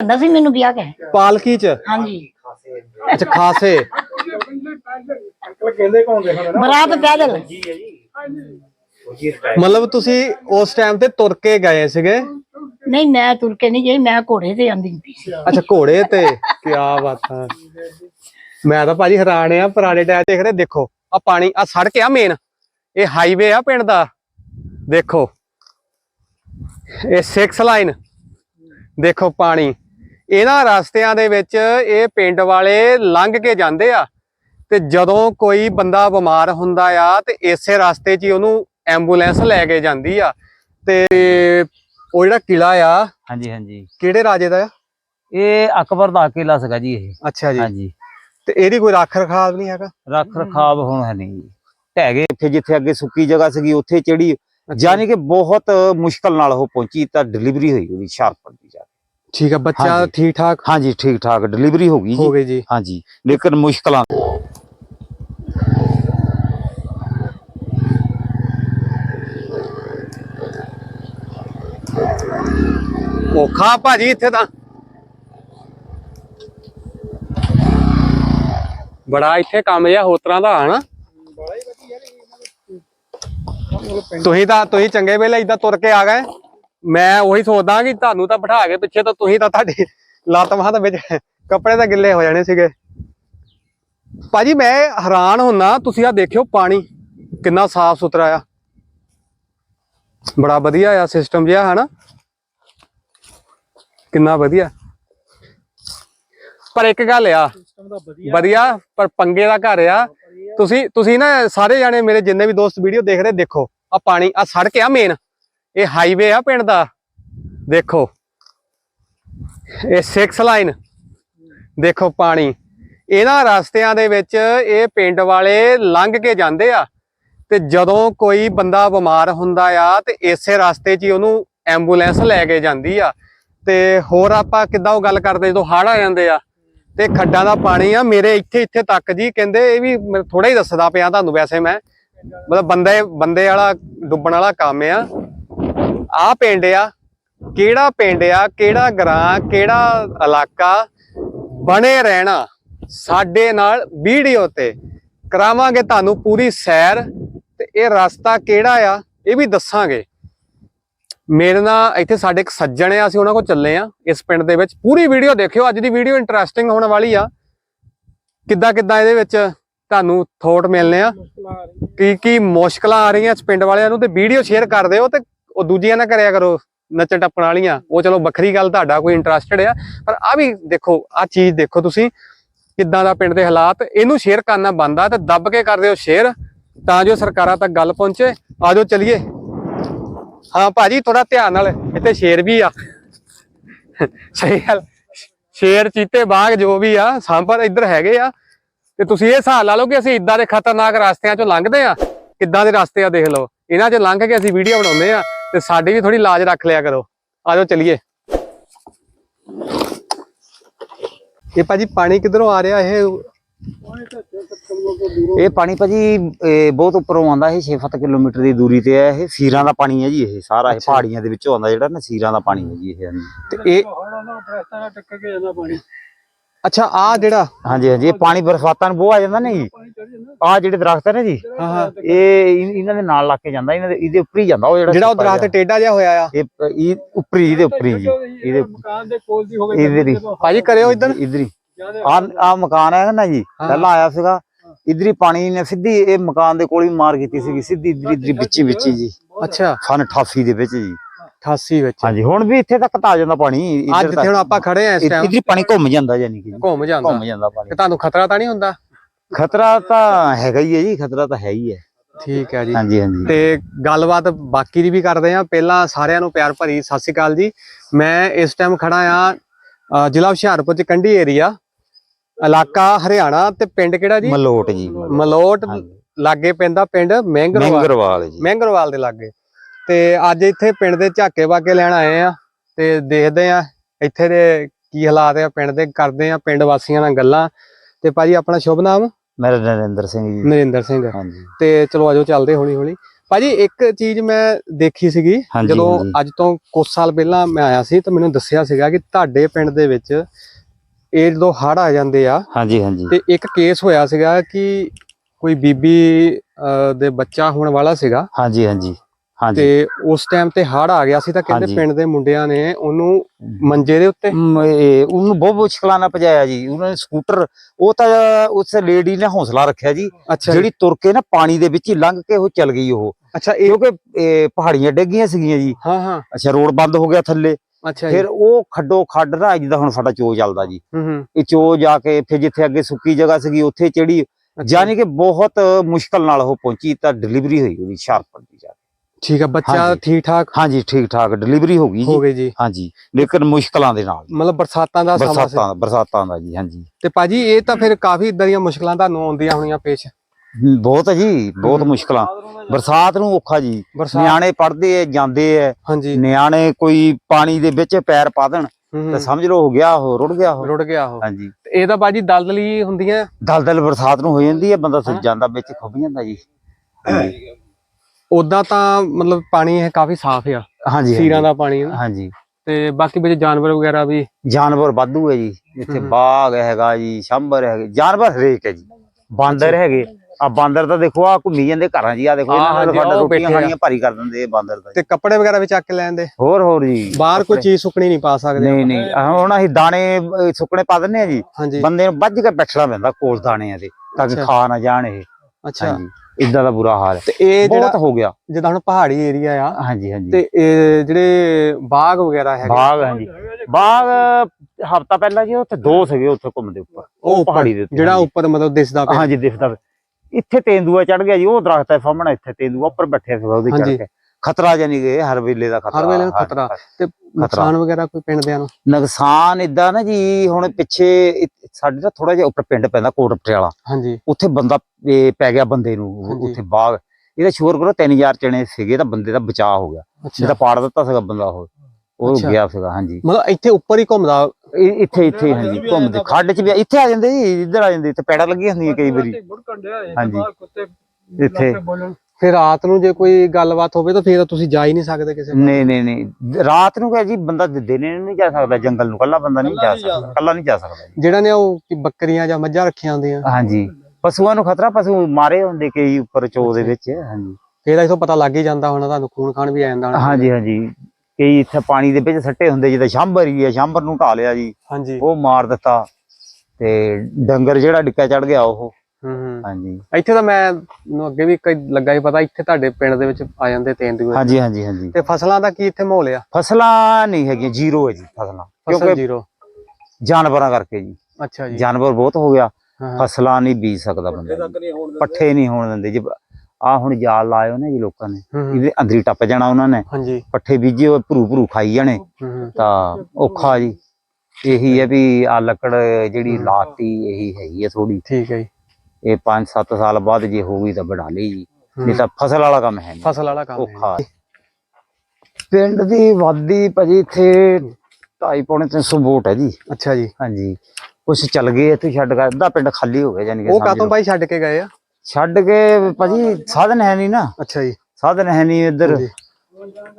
ਕਹਿੰਦਾ ਸੀ ਮੈਨੂੰ ਵਿਆਹ ਕੇ। ਪਾਲਕੀ ਚ? ਹਾਂਜੀ। ਅੱਛਾ ਖਾਸੇ। ਬਰਾਤ ਪੈਦਲ ਮਤਲਬ ਤੁਸੀਂ ਉਸ ਟਾਈਮ ਤੇ ਤੁਰ ਕੇ ਗਏ ਸੀਗੇ? ਨਹੀਂ ਮੈਂ ਤੁਰ ਕੇ ਨਹੀਂ ਗਈ ਮੈਂ ਘੋੜੇ ਤੇ ਆਂਦੀ ਹੁੰਦੀ ਸੀ। ਅੱਛਾ ਘੋੜੇ ਤੇ? ਕੀ ਬਾਤਾਂ ਮੈਂ ਤਾਂ ਭਾਜੀ ਹੈਰਾਨ ਆ ਪੁਰਾਣੇ ਟਾਈਮ ਦੇਖ ਰਹੇ ਦੇਖੋ ਆ ਪਾਣੀ ਆ ਸੜਕ ਆ ਮੇਨ ਇਹ ਹਾਈਵੇ ਆ ਪਿੰਡ ਦਾ। ਦੇਖੋ ਇਹ 6 ਲਾਈਨ ਦੇਖੋ ਪਾਣੀ। ਇਹਨਾਂ ਰਸਤਿਆਂ ਦੇ ਵਿੱਚ ਇਹ ਪਿੰਡ ਵਾਲੇ ਲੰਘ ਕੇ ਜਾਂਦੇ ਆ ਤੇ ਜਦੋਂ ਕੋਈ ਬੰਦਾ ਬਿਮਾਰ ਹੁੰਦਾ ਆ ਤੇ ਇਸੇ ਰਸਤੇ 'ਚ ਹੀ ਉਹਨੂੰ ਐਂਬੂਲੈਂਸ ਲੈ ਕੇ ਜਾਂਦੀ ਆ। ਤੇ ਉਹ ਜਿਹੜਾ ਕਿਲਾ ਆ ਹਾਂਜੀ ਹਾਂਜੀ। ਕਿਹੜੇ ਰਾਜੇ ਦਾ ਆ? ਇਹ ਅਕਬਰ ਦਾ ਕਿਲਾ ਸੀਗਾ ਜੀ ਇਹ। ਅੱਛਾ ਜੀ। ਹਾਂਜੀ। ਤੇ ਇਹਦੀ ਕੋਈ ਰੱਖ ਰਖਾਵ ਨਹੀਂ ਹੈਗਾ? ਰੱਖ ਰਖਾਵ ਹੁਣ ਹੈ ਨਹੀਂ। ਜੀ। ਢਹਿ ਗਏ ਇੱਥੇ ਜਿੱਥੇ ਅੱਗੇ ਸੁੱਕੀ ਜਗ੍ਹਾ ਸੀਗੀ ਉੱਥੇ ਚੜੀ। ਯਾਨੀ ਕਿ ਬਹੁਤ ਮੁਸ਼ਕਲ ਨਾਲ ਉਹ ਪਹੁੰਚੀ ਤਾਂ ਡਿਲੀਵਰੀ ਹੋਈ ਉਹਦੀ ਸ਼ਾਰਪਰ ਦੀ ਜਾ ਕੇ। ਠੀਕ ਆ ਬੱਚਾ ਹਾਂਜੀ। ਠੀਕ ਠਾਕ ਹਾਂਜੀ ਠੀਕ ਠਾਕ ਡਿਲੀਵਰੀ ਹੋ ਗਈ ਹੋ ਜੀ ਗਈ ਜੀ। ਹਾਂਜੀ ਲੇਕਿਨ ਮੁਸ਼ਕਲਾਂ ਔਖਾ ਭਾਜੀ ਇੱਥੇ ਤਾਂ। ਬੜਾ ਇੱਥੇ ਕੰਮ ਜਿਹਾ ਹੋਰ ਤਰ੍ਹਾਂ ਦਾ ਹਨਾ? ਤੁਸੀਂ ਤਾਂ ਤੁਸੀਂ ਚੰਗੇ ਵੇਲੇ ਇਦਾਂ ਤੁਰ ਕੇ ਆ ਗਏ। ਮੈਂ ਉਹੀ ਸੋਚਦਾ ਕਿ ਤੁਹਾਨੂੰ ਤਾਂ ਬਿਠਾ ਕੇ ਪਿੱਛੇ ਤਾਂ ਤੁਸੀਂ ਤਾਂ ਤੁਹਾਡੀ ਲੱਤ ਮਾਹ ਦੇ ਵਿੱਚ ਕੱਪੜੇ ਤਾਂ ਗਿੱਲੇ ਹੋ ਜਾਣੇ ਸੀਗੇ। ਭਾਜੀ ਮੈਂ ਹੈਰਾਨ ਹੁੰਨਾ ਤੁਸੀਂ ਆ ਦੇਖਿਓ ਪਾਣੀ ਕਿੰਨਾ ਸਾਫ਼ ਸੁਥਰਾ ਆ। ਬੜਾ ਵਧੀਆ ਆ ਸਿਸਟਮ ਜਿਹਾ ਹਨਾ? ਕਿੰਨਾ ਵਧੀਆ। ਪਰ ਇੱਕ ਗੱਲ ਆ ਵਧੀਆ। ਪਰ ਪੰਗੇ ਦਾ ਘਰ ਆ। ਤੁਸੀਂ ਤੁਸੀਂ ਨਾ ਸਾਰੇ ਜਾਣੇ ਮੇਰੇ ਜਿੰਨੇ ਵੀ ਦੋਸਤ ਵੀਡੀਓ ਦੇਖ ਰਹੇ ਦੇਖੋ। ਆ ਪਾਣੀ ਆ ਸੜਕ ਆ ਮੇਨ ਇਹ ਹਾਈਵੇ ਆ ਪਿੰਡ ਦਾ। ਦੇਖੋ, ਇਹ 6 ਲਾਈਨ ਦੇਖੋ ਪਾਣੀ। ਇਹਨਾਂ ਰਸਤਿਆਂ ਦੇ ਵਿੱਚ ਇਹ ਪਿੰਡ ਵਾਲੇ ਲੰਘ ਕੇ ਜਾਂਦੇ ਆ ਤੇ ਜਦੋਂ ਕੋਈ ਬੰਦਾ ਬਿਮਾਰ ਹੁੰਦਾ ਆ ਤੇ ਇਸੇ ਰਸਤੇ 'ਚ ਹੀ ਉਹਨੂੰ ਐਂਬੂਲੈਂਸ ਲੈ ਕੇ ਜਾਂਦੀ ਆ। ਤੇ ਹੋਰ ਆਪਾਂ ਕਿੱਦਾਂ ਉਹ ਗੱਲ ਕਰਦੇ ਜਦੋਂ ਹੜ ਆ ਜਾਂਦੇ ਆ ਤੇ ਖੱਡਾਂ ਦਾ ਪਾਣੀ ਆ, ਮੇਰੇ ਇੱਥੇ ਇੱਥੇ ਤੱਕ ਜੀ, ਕਹਿੰਦੇ ਇਹ ਵੀ ਥੋੜਾ ਹੀ ਦੱਸਦਾ ਪਿਆ ਤੁਹਾਨੂੰ ਵੈਸੇ ਮੈਂ। ਮਤਲਬ ਬੰਦੇ ਬੰਦੇ ਵਾਲਾ, ਡੁੱਬਣ ਵਾਲਾ ਕੰਮ ਆ। ਆ ਪਿੰਡ ਆ ਕਿਹੜਾ ਪਿੰਡ ਆ ਕਿਹੜਾ ਗ੍ਰਾਂ ਕਿਹੜਾ ਇਲਾਕਾ ਬਣੇ ਰਹਿਣਾ ਸਾਡੇ ਨਾਲ ਵੀਡੀਓ ਤੇ। ਕਰਾਵਾਂਗੇ ਤੁਹਾਨੂੰ ਪੂਰੀ ਸੈਰ ਤੇ ਇਹ ਰਸਤਾ ਕਿਹੜਾ ਆ ਇਹ ਵੀ ਦੱਸਾਂਗੇ। ਮੇਰੇ ਨਾਲ ਇੱਥੇ ਸਾਡੇ ਇੱਕ ਸੱਜਣ ਆ ਅਸੀਂ ਉਹਨਾਂ ਕੋਲ ਚੱਲੇ ਆ। ਇਸ ਪਿੰਡ ਦੇ ਵਿੱਚ ਪੂਰੀ ਵੀਡੀਓ ਦੇਖਿਓ ਅੱਜ ਦੀ ਵੀਡੀਓ ਇੰਟਰਸਟਿੰਗ ਹੋਣ ਵਾਲੀ ਆ। ਕਿੱਦਾਂ ਕਿੱਦਾਂ ਇਹਦੇ ਵਿੱਚ ਤੁਹਾਨੂੰ ਥੋਟ ਮਿਲਨੇ ਆ? ਕੀ ਕੀ ਮੁਸ਼ਕਲਾਂ ਆ ਰਹੀਆਂ ਇਸ ਪਿੰਡ ਵਾਲਿਆਂ ਨੂੰ ਤੇ ਵੀਡੀਓ ਸ਼ੇਅਰ ਕਰ ਦਿਓ ਤੇ ਉਹ ਦੂਜੀਆਂ ਨਾ ਕਰਿਆ ਕਰੋ ਨੱਚਣ ਟੱਪਣ ਵਾਲੀਆਂ। ਉਹ ਚਲੋ ਵੱਖਰੀ ਗੱਲ, ਤੁਹਾਡਾ ਕੋਈ ਇੰਟਰਸਟਡ ਆ। ਪਰ ਆ ਵੀ ਦੇਖੋ ਆ ਚੀਜ਼ ਦੇਖੋ ਤੁਸੀਂ, ਕਿੱਦਾਂ ਦਾ ਪਿੰਡ ਦੇ ਹਾਲਾਤ। ਇਹਨੂੰ ਸ਼ੇਅਰ ਕਰਨਾ ਬੰਦਾ ਤੇ ਦੱਬ ਕੇ ਕਰ ਦਿਓ ਸ਼ੇਅਰ ਤਾਂ ਜੋ ਸਰਕਾਰਾਂ ਤੱਕ ਗੱਲ ਪਹੁੰਚੇ। ਆਜੋ ਚਲਿਏ। ਹਾਂ ਭਾਜੀ ਥੋੜਾ ਧਿਆਨ ਨਾਲ ਇੱਥੇ ਸ਼ੇਰ ਵੀ ਆ। ਸਹੀ ਗੱਲ। ਸ਼ੇਰ ਚੀਤੇ ਬਾਗ ਜੋ ਵੀ ਆ, ਸਾਂਭਰ ਇੱਧਰ ਹੈਗੇ ਆ। ਤੇ ਤੁਸੀਂ ਇਹ ਹਿਸਾਬ ਲਾ ਲਓ ਕਿ ਅਸੀਂ ਇਦਾਂ ਦੇ ਖਤਰਨਾਕ ਰਸਤਿਆਂ ਚੋਂ ਲੰਘਦੇ ਆ। ਕਿੱਦਾਂ ਦੇ ਰਸਤੇ ਆ, ਦੇਖ ਲਓ। ਇਹਨਾਂ 'ਚ ਲੰਘ ਕੇ ਅਸੀਂ ਵੀਡੀਓ ਬਣਾਉਂਦੇ ਆ। ਤੇ ਸਾਡੀ ਵੀ ਥੋੜੀ ਲਾਜ ਰੱਖ ਲਿਆ ਕਰੋ। ਆਜੋ ਚਲਿਏ। ਇਹ ਭਾਜੀ ਪਾਣੀ ਕਿੱਧਰੋਂ ਆ ਰਿਹਾ ਇਹ? ਇਹ ਪਾਣੀ ਭਾਜੀ ਬਹੁਤ ਉੱਪਰੋਂ ਆਉਂਦਾ ਇਹ 6-7 ਕਿਲੋਮੀਟਰ ਦੀ ਦੂਰੀ ਤੇ ਹੈ। ਇਹ ਸੀਰਾਂ ਦਾ ਪਾਣੀ ਹੈ ਜੀ ਇਹ ਸਾਰਾ ਇਹ। ਪਹਾੜੀਆਂ ਦੇ ਵਿੱਚੋਂ ਆਉਂਦਾ ਜਿਹੜਾ ਨਾ ਸੀਰਾਂ ਦਾ ਪਾਣੀ ਹੈ ਜੀ ਇਹ। ਤੇ ਇਹ ਅੱਛਾ ਆ ਜਿਹੜਾ ਹਾਂਜੀ ਹਾਂਜੀ ਇਹ ਪਾਣੀ ਬਰਸਾਤਾਂ ਨੂੰ ਬਹੁਤ ਆ ਜਾਂਦਾ ਨਾ ਜੀ। ਆ ਜਿਹੜੇ ਦਰਖਤ ਨੇ ਜੀ ਹਾਂ ਹਾਂ। ਇਹ ਇਨ- ਇਹਨਾਂ ਦੇ ਨਾਲ ਲੱਗ ਕੇ ਜਾਂਦਾ ਇਹਨਾਂ ਦੇ ਇਹਦੇ ਉੱਪਰ ਹੀ ਜਾਂਦਾ ਉਹ ਜਿਹੜਾ ਜਿਹੜਾ ਉਹ ਦਰਖਤ ਟੇਢਾ ਜਿਹਾ ਹੋਇਆ ਆ। ਇਹ ਇਹ ਉੱਪਰੀ ਇਹਦੇ ਉੱਪਰੀ ਜੀ ਇਹਦੇ ਮਕਾਨ ਦੇ ਕੋਲ ਦੀ ਹੋਵੇ ਇਧਰ ਹੀ। ਭਾਜੀ ਕਰਿਓ ਇੱਧਰ ਇਧਰ। ਹੀ। ਆ ਆ ਮਕਾਨ ਹੈ ਨਾ ਜੀ ਹਾਂ। ਪਹਿਲਾਂ ਆਇਆ ਸੀਗਾ ਇਧਰ ਹੀ ਪਾਣੀ ਨੇ ਸਿੱਧੀ ਇਹ ਮਕਾਨ ਦੇ ਕੋਲ ਹੀ ਮਾਰ ਕੀਤੀ ਸੀਗੀ ਸਿੱਧੀ ਇਧਰ ਇਧਰ ਵਿੱਚੀ ਵਿੱਚੀ ਜੀ। ਅੱਛਾ। ਸਨ 88 ਦੇ ਵਿੱਚ ਜੀ। 88 ਵਿੱਚ। ਹਾਂਜੀ ਹੁਣ ਵੀ ਇੱਥੇ ਤੱਕ ਤਾਂ ਆ ਜਾਂਦਾ ਪਾਣੀ ਅੱਜ ਜਿੱਥੇ ਹੁਣ ਆਪਾਂ ਖੜੇ ਆ ਇਸ ਟਾਈਮ ਇਧਰ ਪਾਣੀ ਘੁੰਮ ਜਾਂਦਾ ਯਾਨੀ ਕਿ ਘੁੰਮ ਜਾਂਦਾ। ਘੁੰਮ ਜਾਂਦਾ ਪਾਣੀ। ਤੇ ਤੁਹਾਨੂੰ ਖਤਰਾ ਤਾਂ ਨਹੀਂ ਹੁੰਦਾ? ਖਤਰਾ ਤਾਂ ਹੈਗਾ ਹੀ ਹੈ ਜੀ ਖਤਰਾ ਤਾਂ ਹੈ ਹੀ ਹੈ। ਠੀਕ ਹੈ ਜੀ। ਹਾਂਜੀ ਹਾਂਜੀ। ਤੇ ਗੱਲਬਾਤ ਬਾਕੀ ਦੀ ਵੀ ਕਰਦੇ ਆ ਪਹਿਲਾਂ ਸਾਰਿਆਂ ਨੂੰ ਪਿਆਰ ਭਰੀ ਸਤਿ ਸ਼੍ਰੀ ਅਕਾਲ ਜੀ। ਮੈਂ ਇਸ ਟਾਈਮ ਖੜਾ ਆ ਜ਼ਿਲ੍ਹਾ ਹੁਸ਼ਿਆਰਪੁਰ ਚ ਕੰਢੀ ਏਰੀਆ ਇਲਾਕਾ ਹਰਿਆਣਾ ਤੇ ਪਿੰਡ ਕਿਹੜਾ ਜੀ? ਮਲੋਟ ਜੀ। ਮਲੋਟ। ਲਾਗੇ ਪੈਂਦਾ ਪਿੰਡ ਮਹਿੰਗਰਵਾਲ। ਮਹਿੰਗਰਵਾਲ ਜੀ। ਮਹਿੰਗਰਵਾਲ ਦੇ ਲਾਗੇ। ਤੇ ਅੱਜ ਇੱਥੇ ਪਿੰਡ ਦੇ ਝਾਕੇ ਵਾਕੇ ਲੈਣ ਆਏ ਆ ਤੇ ਦੇਖਦੇ ਆ ਇੱਥੇ ਦੇ ਕੀ ਹਾਲਾਤ ਆ ਪਿੰਡ ਦੇ ਕਰਦੇ ਆ ਪਿੰਡ ਵਾਸੀਆਂ ਨਾਲ ਗੱਲਾਂ। ਤੇ ਭਾਜੀ ਆਪਣਾ ਸ਼ੁਭ ਨਾਮ? ਮੇਰਾ ਨਰਿੰਦਰ ਸਿੰਘ ਜੀ। ਨਰਿੰਦਰ ਸਿੰਘ। ਹਾਂਜੀ। ਤੇ ਚਲੋ ਆਜੋ ਚੱਲਦੇ ਹੌਲੀ ਹੌਲੀ ਭਾਜੀ ਇੱਕ ਚੀਜ਼ ਮੈਂ ਦੇਖੀ ਸੀਗੀ ਜਦੋਂ। ਅੱਜ ਤੋਂ ਕੁਝ ਸਾਲ ਪਹਿਲਾਂ ਮੈਂ ਆਇਆ ਸੀ ਤਾਂ ਮੈਨੂੰ ਦੱਸਿਆ ਸੀਗਾ ਕਿ ਤੁਹਾਡੇ ਪਿੰਡ ਦੇ ਵਿੱਚ ਇਹ ਜਦੋਂ ਹੜ੍ਹ ਆ ਜਾਂਦੇ ਆ। ਹਾਂਜੀ ਹਾਂਜੀ। ਤੇ ਇੱਕ ਕੇਸ ਹੋਇਆ ਸੀਗਾ ਕਿ ਕੋਈ ਬੀਬੀ ਦੇ ਬੱਚਾ ਹੋਣ ਵਾਲਾ ਸੀਗਾ। ਹਾਂਜੀ ਹਾਂਜੀ। ਤੇ ਉਸ ਟਾਈਮ ਤੇ ਹੜ੍ਹ ਆ ਗਿਆ ਸੀ ਤਾਂ ਕਹਿੰਦੇ। ਪਿੰਡ ਦੇ ਮੁੰਡਿਆਂ ਨੇ ਉਹਨੂੰ ਮੰਜੇ ਦੇ ਉੱਤੇ? ਉਹਨੂੰ ਬਹੁਤ ਮੁਸ਼ਕਲਾਂ ਨਾਲ ਭਜਾਇਆ ਜੀ। ਉਹਨਾਂ ਨੇ ਸਕੂਟਰ ਉਹ ਤਾਂ ਉਸ ਲੇਡੀ ਨੇ ਹੌਸਲਾ ਰੱਖਿਆ ਜੀ। ਜਿਹੜੀ ਤੁਰ ਕੇ ਨਾ ਪਾਣੀ ਦੇ ਵਿੱਚ ਹੀ ਲੰਘ ਕੇ ਉਹ ਚੱਲ ਗਈ ਉਹ। ਅੱਛਾ ਇਹ ਕਿਉਂਕਿ ਪਹਾੜੀਆਂ ਡਿੱਗੀਆਂ ਸੀਗੀਆਂ ਜੀ। ਹਾਂ ਹਾਂ। ਅੱਛਾ ਰੋਡ ਬੰਦ ਹੋ ਗਿਆ ਥੱਲੇ। ਅੱਛਾ ਫਿਰ ਉਹ ਖੱਡੋ ਖੱਡ ਨਾ ਜਿੱਦਾਂ ਹੁਣ ਸਾਡਾ ਚੋ ਚੱਲਦਾ ਜੀ। ਇਹ ਚੋ ਜਾ ਕੇ ਫਿਰ ਜਿੱਥੇ ਅੱਗੇ ਸੁੱਕੀ ਜਗ੍ਹਾ ਸੀਗੀ ਉੱਥੇ ਚੜੀ। ਯਾਨੀ ਕਿ ਬਹੁਤ ਮੁਸ਼ਕਲ ਨਾਲ ਉਹ ਪਹੁੰਚੀ ਤਾਂ ਡਿਲੀਵਰੀ ਹੋਈ ਉਹਦੀ ਹੁਸ਼ਿਆਰਪੁਰ ਦੀ ਜਾ ਠੀਕ ਆ ਬੱਚਾ ਹਾਂਜੀ। ਠੀਕ ਠਾਕ ਹਾਂਜੀ ਠੀਕ ਠਾਕ ਡਿਲੀਵਰੀ ਹੋ ਗਈ ਹੋ ਜੀ ਗਈ ਜੀ। ਹਾਂਜੀ ਲੇਕਿਨ ਮੁਸ਼ਕਲਾਂ ਦੇ ਨਾਲ ਮਤਲਬ ਬਰਸਾਤਾਂ ਦਾ ਸਮਾਂ ਸੀ। ਬਰਸਾਤਾਂ ਬਰਸਾਤਾਂ ਦਾ ਜੀ ਹਾਂਜੀ। ਤੇ ਭਾਜੀ ਇਹ ਤਾਂ ਫਿਰ ਕਾਫੀ ਇਦਾਂ ਦੀਆਂ ਮੁਸ਼ਕਲਾਂ ਤੁਹਾਨੂੰ ਆਉਂਦੀਆਂ ਹੋਣੀਆਂ ਪੇਸ਼। ਹਮ, ਬਹੁਤ ਹੈ ਜੀ ਬਹੁਤ ਹਮ। ਮੁਸ਼ਕਲਾਂ। ਬਰਸਾਤ ਨੂੰ ਔਖਾ ਜੀ। ਬਰਸਾਤ। ਨਿਆਣੇ ਪੜਦੇ ਐ ਜਾਂਦੇ ਐ। ਹਾਂਜੀ। ਨਿਆਣੇ ਕੋਈ ਪਾਣੀ ਦੇ ਵਿੱਚ ਪੈਰ ਪਾ ਦੇਣ ਹੂੰ, ਤਾਂ ਸਮਝ ਲਓ ਹੋ ਗਿਆ ਉਹ ਰੁੜ ਗਿਆ ਉਹ। ਰੁੜ ਗਿਆ ਉਹ। ਹਾਂਜੀ। ਤੇ ਇਹ ਤਾਂ ਭਾਜੀ ਦਲਦਲੀ ਹੁੰਦੀਆਂ। ਦਲਦਲ ਬਰਸਾਤ ਨੂੰ ਹੋ ਜਾਂਦੀ ਹੈ ਬੰਦਾ ਸੁੱਜ ਹਾਂ। ਜਾਂਦਾ ਵਿੱਚ ਖੁੱਭ ਜਾਂਦਾ ਜੀ। ਹਾਂਜੀ। ਉਦਾਂ ਤਾਂ ਮਤਲਬ ਪਾਣੀ ਇਹ ਕਾਫੀ ਸਾਫ਼ ਆ ਹਾਂਜੀ ਸੀਰਾਂ ਦਾ ਪਾਣੀ ਹੈ ਨਾ। ਹਾਂਜੀ। ਤੇ ਬਾਕੀ ਵਿੱਚ ਜਾਨਵਰ ਵਗੈਰਾ ਵੀ? ਜਾਨਵਰ ਵਾਧੂ ਹੈ ਜੀ ਇੱਥੇ। ਬਾਗ ਹੈਗਾ ਜੀ ਸ਼ੰਭਰ ਹੈਗੇ ਜਾਨਵਰ ਹਰੇਕ ਹੈ ਜੀ। ਬਾਂਦਰ ਹੈਗੇ ਆ ਬਾਂਦਰ ਤਾਂ ਦੇਖੋ ਆ ਘੁੰਮੀ ਜਾਂਦੇ ਘਰਾਂ ਜੀ ਆ ਦੇਖੋ ਇਹਨਾਂ ਨੇ ਹਾਂਜੀ, ਸਾਡਾ ਰੋਟੀਆਂ। ਖਾਣੀਆਂ ਭਾਰੀ ਕਰ ਦਿੰਦੇ ਇਹ ਬਾਂਦਰ ਤਾਂ ਕੱਪੜੇ ਵਗੈਰਾ ਵੀ ਚੱਕ ਕੇ ਲੈਂਦੇ ਹੋਰ ਹੋਰ ਜੀ ਬਾਹਰ ਕੋਈ ਚੀਜ਼ ਸੁੱਕਣੀ ਨਹੀਂ ਪਾ ਸਕਦੇ ਨਹੀਂ ਨਹੀਂ ਹੁਣ ਅਸੀਂ ਦਾਣੇ ਸੁੱਕਣੇ ਪਾ ਦਿੰਨੇ ਆ ਜੀ। ਬੰਦੇ ਨੂੰ ਵੱਜ ਕੇ ਬੈਠਣਾ ਪੈਂਦਾ ਕੋਲ ਦਾਣਿਆਂ ਦੇ ਤਾਂ ਕਿ। ਖਾ ਨਾ ਜਾਣ ਇਹ। ਅੱਛਾ। ਇਦਾਂ ਦਾ ਬੁਰਾ ਹਾਲ ਹੈ। ਤੇ ਇਹ ਬਹੁਤ ਜਿਹੜਾ ਹੋ ਗਿਆ। ਜਿੱਦਾਂ ਹੁਣ ਪਹਾੜੀ ਏਰੀਆ ਆ ਹਾਂਜੀ ਹਾਂਜੀ। ਤੇ ਇਹ ਜਿਹੜੇ ਬਾਗ ਵਗੈਰਾ ਹੈਗੇ ਬਾਗ ਹਾਂਜੀ। ਬਾਗ ਹਫਤਾ ਪਹਿਲਾਂ ਜੀ ਉੱਥੇ ਦੋ ਸੀਗੇ ਉੱਥੇ ਘੁੰਮਦੇ ਉੱਪਰ। ਉਹ ਪਹਾੜੀ ਦੇ ਉੱਤੇ ਜਿਹੜਾ। ਉੱਪਰ ਮਤਲਬ ਦਿਸਦਾ ਪਿਆ। ਹਾਂਜੀ ਪਿਆ। ਇੱਥੇ ਤੇਂਦੂਆ ਚੜ ਗਿਆ ਜੀ ਉਹ ਦਰਖਤ ਹੈ ਸਾਹਮਣੇ ਇੱਥੇ ਤੇਂਦੂਆ ਉੱਪਰ ਬੈਠਿਆ ਸੀਗਾ ਉਹਦੇ ਚੜ। ਕੇ। ਖਤਰਾ ਜਾਨੀ ਕਿ ਹਰ ਵੇਲੇ ਦਾ ਖਤਰਾ ਹਰ ਵੇਲੇ ਦਾ ਹਾਂ, ਖਤਰਾ। ਤੇ ਨੁਕਸਾਨ ਵਗੈਰਾ ਕੋਈ ਪਿੰਡ ਦਿਆਂ ਨੂੰ? ਨੁਕਸਾਨ ਇਦਾਂ ਨਾ ਜੀ ਹੁਣ ਪਿੱਛੇ ਸਾਡੇ ਦਾ ਥੋੜਾ ਜਿਹਾ ਉੱਪਰ ਪਿੰਡ ਪੈਂਦਾ ਕੋਟ ਪਟਿਆਲਾ। ਹਾਂਜੀ। ਉੱਥੇ ਬੰਦਾ ਪੈ ਗਿਆ ਬੰਦੇ ਨੂੰ। ਉੱਥੇ ਬਾਗ। ਇਹਦਾ ਸ਼ੋਰ ਕਰੋ 3000 ਚਣੇ ਸੀਗੇ ਤਾਂ ਬੰਦੇ ਦਾ ਬਚਾਅ ਹੋ ਗਿਆ। ਜਿਹਦਾ ਪਾੜ ਦਿੱਤਾ ਸੀਗਾ ਬੰਦਾ ਉਹ ਉਹ। ਗਿਆ ਸੀਗਾ ਹਾਂਜੀ। ਮਤਲਬ ਇੱਥੇ ਉੱਪਰ ਹੀ ਘੁੰਮਦਾ? ਇੱਥੇ ਇੱਥੇ ਹਾਂਜੀ ਘੁੰਮਦੇ। ਖੱਡ ਚ ਵੀ ਇੱਥੇ ਆ ਜਾਂਦੇ ਜੀ ਇੱਧਰ ਆ ਜਾਂਦੇ ਇੱਥੇ ਪੈੜਾ ਲੱਗੀਆਂ ਹੁੰਦੀਆਂ ਕਈ ਵਾਰੀ। ਹਾਂਜੀ। ਇੱਥੇ। ਫਿਰ ਰਾਤ ਨੂੰ ਜੇ ਕੋਈ ਗੱਲਬਾਤ ਹੋਵੇ ਤਾਂ ਫਿਰ ਤੁਸੀਂ ਜਾ ਹੀ ਨਹੀਂ ਸਕਦੇ ਕਿਸੇ ਕੋਲ। ਨਹੀਂ ਨਹੀਂ ਨਹੀਂ। ਰਾਤ ਨੂੰ ਕਹੇ ਜੀ ਬੰਦਾ ਦਿਨੇ ਨਹੀਂ ਜਾ ਸਕਦਾ ਜੰਗਲ ਨੂੰ। ਕੱਲਾ ਬੰਦਾ ਨਹੀਂ ਜਾ ਸਕਦਾ। ਕੱਲਾ ਨਹੀਂ ਜਾ ਸਕਦਾ ਜੀ। ਜਿਹੜਾ ਨੇ ਉਹ ਕੀ ਬੱਕਰੀਆਂ ਜਾਂ ਮੱਝਾਂ ਰੱਖੀਆਂ ਹੁੰਦੀਆਂ। ਹਾਂਜੀ। ਪਸ਼ੂਆਂ ਨੂੰ ਖਤਰਾ ਪਸ਼ੂ ਮਾਰੇ ਹੁੰਦੇ ਕਈ ਉੱਪਰ ਚੋ ਦੇ ਵਿੱਚ। ਹਾਂਜੀ। ਫਿਰ ਤਾਂ ਇਥੋਂ ਪਤਾ ਲੱਗ ਹੀ ਜਾਂਦਾ ਹੋਣਾ ਤੁਹਾਨੂੰ ਖੂਨ ਖਾਨ ਵੀ ਆ ਜਾਂਦਾ ਹੋਣਾ। ਹਾਂਜੀ ਹਾਂਜੀ। ਕਈ ਇੱਥੇ ਪਾਣੀ ਦੇ ਵਿੱਚ ਸੱਟੇ ਹੁੰਦੇ ਜਿੱਦਾਂ ਸ਼ਾਂਭਰ ਹੀ ਹੈ ਸ਼ਾਂਭਰ ਨੂੰ ਢਾ ਲਿਆ ਜੀ। ਹਾਂਜੀ। ਉਹ ਮਾਰ ਦਿੱਤਾ ਤੇ ਡੰਗਰ ਜਿਹੜਾ ਡਿੱਕਾ ਚੜ ਗਿਆ ਉਹ। ਹੂੰ ਹਾਂਜੀ। ਇੱਥੇ ਤਾਂ ਮੈਂ ਨੂੰ ਅੱਗੇ ਵੀ ਕਈ ਲੱਗਾ ਹੀ ਪਤਾ ਇੱਥੇ ਤੁਹਾਡੇ ਪਿੰਡ ਦੇ ਵਿੱਚ ਆ ਜਾਂਦੇ ਤੇਂਦੂਏ ਹਾਂਜੀ ਹਾਂਜੀ ਹਾਂਜੀ। ਤੇ ਫਸਲਾਂ ਦਾ ਕੀ ਇੱਥੇ ਮਾਹੌਲ ਆ? ਫਸਲਾਂ ਨਹੀਂ ਹੈਗੀਆਂ ਜ਼ੀਰੋ ਹੈ ਜੀ ਫਸਲਾਂ। ਫਸਲ ਕਿਉਂਕਿ ਜ਼ੀਰੋ। ਜਾਨਵਰਾਂ ਕਰਕੇ ਜੀ। ਅੱਛਾ ਜੀ। ਜਾਨਵਰ ਬਹੁਤ ਹੋ ਗਿਆ। ਫਸਲਾਂ ਨਹੀਂ ਬੀਜ ਸਕਦਾ ਬੰਦਾ। ਪੱਠੇ ਨਹੀਂ ਹੋਣ ਦਿੰਦੇ। ਜੀ ਆ ਹੁਣ ਜਾਲ ਲਾਇਓ ਨੇ ਜੀ ਲੋਕਾਂ ਨੇ ਇਹਦੇ ਅੰਦਰ ਹੀ ਟੱਪ ਜਾਣਾ ਉਹਨਾਂ ਨੇ। ਹਾਂਜੀ। ਪੱਠੇ ਬੀਜੇ ਹੋਏ ਭਰੂ ਭਰੂ ਖਾਈ ਜਾਣੇ। ਤਾਂ ਔਖਾ ਜੀ। ਇਹੀ ਹੈ ਵੀ ਆ ਲੱਕੜ ਜਿਹੜੀ। ਲਾਤੀ ਇਹੀ ਹੈਗੀ ਹੈ ਥੋੜੀ ਠੀਕ ਹੈ ਜੀ। ਇਹ 5-7 ਸਾਲ ਬਾਅਦ ਜੇ ਹੋ ਗਈ ਤਾਂ ਬਣਾ ਲਈ ਜੀ। ਨਹੀਂ ਤਾਂ ਫਸਲ ਵਾਲਾ ਕੰਮ ਹੈ ਨਹੀਂ। ਫਸਲ ਵਾਲਾ ਕੰਮ ਹੈ। ਔਖਾ ਪਿੰਡ ਦੀ ਵਾਦੀ ਭਾਜੀ ਇੱਥੇ 2.5 ਪੌਣੇ 300 ਵੋਟ ਹੈ ਜੀ। ਅੱਛਾ ਜੀ। ਹਾਂਜੀ। ਕੁਛ ਚੱਲ ਗਏ ਇੱਥੇ ਛੱਡ ਕੇ ਅੱਧਾ ਪਿੰਡ ਖਾਲੀ ਹੋ ਗਿਆ ਜਾਨੀ ਕਿ ਉਹ ਕਾਤੋਂ। ਬਾਈ ਛੱਡ ਕੇ ਗਏ ਆ? ਛੱਡ ਕੇ ਭਾਜੀ ਸਾਧਨ ਹੈ ਨਹੀਂ ਨਾ। ਅੱਛਾ ਜੀ। ਸਾਧਨ ਹੈ ਨਹੀਂ ਇੱਧਰ।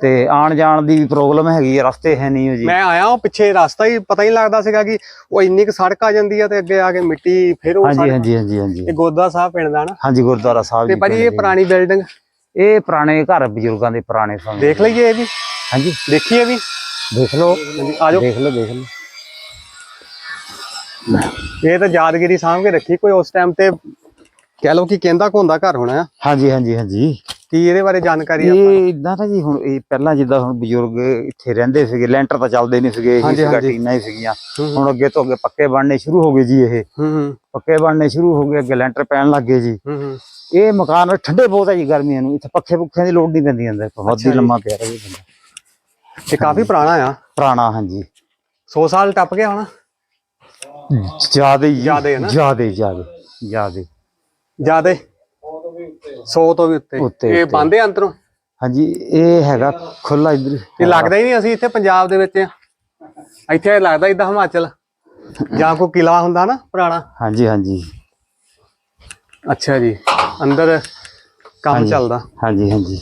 ਤੇ ਆਣ ਜਾਣ ਦੀ ਵੀ ਪ੍ਰੋਬਲਮ ਹੈਗੀ ਹੈ ਰਸਤੇ ਹੈ ਨਹੀਂ ਜੀ। ਮੈਂ ਆਇਆ ਉਹ ਪਿੱਛੇ ਰਸਤਾ ਹੀ ਪਤਾ ਹੀ ਲੱਗਦਾ ਸੀਗਾ ਕਿ ਉਹ ਇੰਨੀ ਕੁ ਸੜਕ ਆ ਜਾਂਦੀ ਆ ਤੇ ਅੱਗੇ ਆ ਕੇ ਮਿੱਟੀ ਫਿਰ ਉਹ ਹਾਂਜੀ ਹਾਂਜੀ ਹਾਂਜੀ ਹਾਂਜੀ। ਇਹ ਗੋਦਾ ਸਾਹਿਬ ਪਿੰਡ ਦਾ ਨਾ? ਹਾਂਜੀ ਗੁਰਦੁਆਰਾ ਸਾਹਿਬ ਤੇ ਭਾਜੀ ਇਹ। ਪੁਰਾਣੀ ਬਿਲਡਿੰਗ ਇਹ ਪੁਰਾਣੇ ਘਰ ਬਜ਼ੁਰਗਾਂ ਦੇ ਪੁਰਾਣੇ ਸਮੇਂ। ਦੇਖ। ਲਈਏ ਇਹ ਵੀ। ਹਾਂਜੀ। ਦੇਖੀਏ ਵੀ? ਦੇਖ ਲਓ। ਆ ਜਾਓ। ਦੇਖ ਲਓ ਦੇਖ ਲਓ। ਇਹ ਤਾਂ ਯਾਦਗਿਰੀ ਸਾਂਭ ਕੇ ਰੱਖੀ ਕੋਈ ਉਸ ਟਾਈਮ ਤੇ ਕਹਿ ਲਓ ਕਿ ਕਹਿੰਦਾ ਕੋਂਦਾ ਘਰ ਹੋਣਾ ਆ। ਹਾਂਜੀ ਹਾਂਜੀ ਹਾਂਜੀ। ਕੀ ਇਹਦੇ ਬਾਰੇ ਜਾਣਕਾਰੀ ਆ ਇਹ ਇਦਾਂ ਤਾਂ ਜੀ ਹੁਣ ਇਹ ਪਹਿਲਾਂ ਜਿੱਦਾਂ ਹੁਣ ਬਜ਼ੁਰਗ ਇੱਥੇ ਰਹਿੰਦੇ ਸੀਗੇ ਲੈਂਟਰ ਤਾਂ ਚੱਲਦੇ ਨਹੀਂ ਸੀਗੇ ਇਹ ਹਾਂਜੀ, ਸੀਗਾ ਹਾਂਜੀ। ਟੀਨਾਂ ਹੀ ਸੀਗੀਆਂ। ਹੁਣ ਅੱਗੇ ਤੋਂ ਅੱਗੇ ਪੱਕੇ ਬਣਨੇ ਸ਼ੁਰੂ ਹੋ ਗਏ ਜੀ ਇਹ। ਹੂੰ ਹੂੰ, ਪੱਕੇ ਬਣਨੇ ਸ਼ੁਰੂ ਹੋ ਗਏ ਅੱਗੇ ਲੈਂਟਰ ਪੈਣ ਲੱਗ ਗਏ ਜੀ। ਹੂੰ ਹੂੰ। ਇਹ ਮਕਾਨ ਠੰਡੇ ਬਹੁਤ ਹੈ ਜੀ ਗਰਮੀਆਂ ਨੂੰ ਇੱਥੇ ਪੱਖੇ ਪੁੱਖਿਆਂ ਦੀ ਲੋੜ ਨਹੀਂ ਪੈਂਦੀ ਅੰਦਰ ਬਹੁਤ ਹੀ। ਲੰਮਾ ਪਿਆ ਰਹੇ ਬੰਦਾ ਇਹ ਕਾਫੀ ਪੁਰਾਣਾ ਆ? ਪੁਰਾਣਾ ਹਾਂਜੀ। 100 ਸਾਲ ਟੱਪ ਗਿਆ ਹੋਣਾ? ਜਿਆਦੇ ਜ਼ਿਆਦੇ ਹੈ ਨਾ? ਜਿਆਦੇ ਜਿਆਦੇ ਜਿਆਦੇ। ਜਿਆਦੇ। 100 ਤੋਂ ਵੀ ਉੱਤੇ। ਉੱਤੇ, ਇਹ ਉੱਤੇ। ਬੰਦੇ ਅੰਦਰੋਂ? ਹਾਂਜੀ ਇਹ ਹੈਗਾ ਖੁੱਲਾ ਇਧਰ। ਇਹ ਲੱਗਦਾ ਹੀ ਨਹੀਂ ਅਸੀਂ ਇੱਥੇ ਪੰਜਾਬ ਦੇ ਵਿੱਚ। ਆ ਇੱਥੇ ਲੱਗਦਾ ਇਦਾਂ ਹਿਮਾਚਲ। ਜਾਂ ਕੋਈ ਕਿਲਾ ਹੁੰਦਾ ਨਾ ਪੁਰਾਣਾ। ਹਾਂਜੀ ਹਾਂਜੀ। ਅੱਛਾ ਜੀ ਅੰਦਰ ਕੰਮ ਹਾਂਜੀ। ਚੱਲਦਾ। ਹਾਂਜੀ ਹਾਂਜੀ।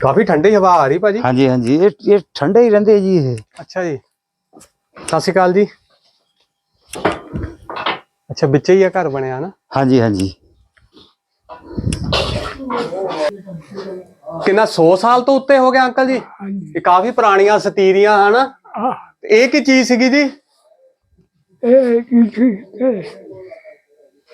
ਕਾਫੀ ਠੰਡੀ ਹਵਾ ਆ ਰਹੀ ਭਾਜੀ। ਹਾਂਜੀ ਹਾਂਜੀ। ਇਹ ਇਹ ਠੰਡੇ ਹੀ ਰਹਿੰਦੇ ਜੀ ਇਹ। ਅੱਛਾ ਜੀ। ਸਤਿ ਸ਼੍ਰੀ ਅਕਾਲ ਜੀ। ਅੱਛਾ ਵਿੱਚੇ ਹੀ ਆ ਘਰ ਬਣਿਆ ਨਾ ਹਾਂਜੀ ਹਾਂਜੀ। ਕਿੰਨਾ 100 ਸਾਲ ਤੋਂ ਉੱਤੇ ਹੋ ਗਿਆ ਅੰਕਲ ਜੀ? ਇਹ ਕਾਫੀ ਪੁਰਾਣੀਆਂ ਸਤੀਰੀਆਂ ਹਨ? ਆ ਇਹ ਕੀ ਚੀਜ਼ ਸੀਗੀ ਜੀ? ਇਹ ਕੀ ਸੀ? ਇਹ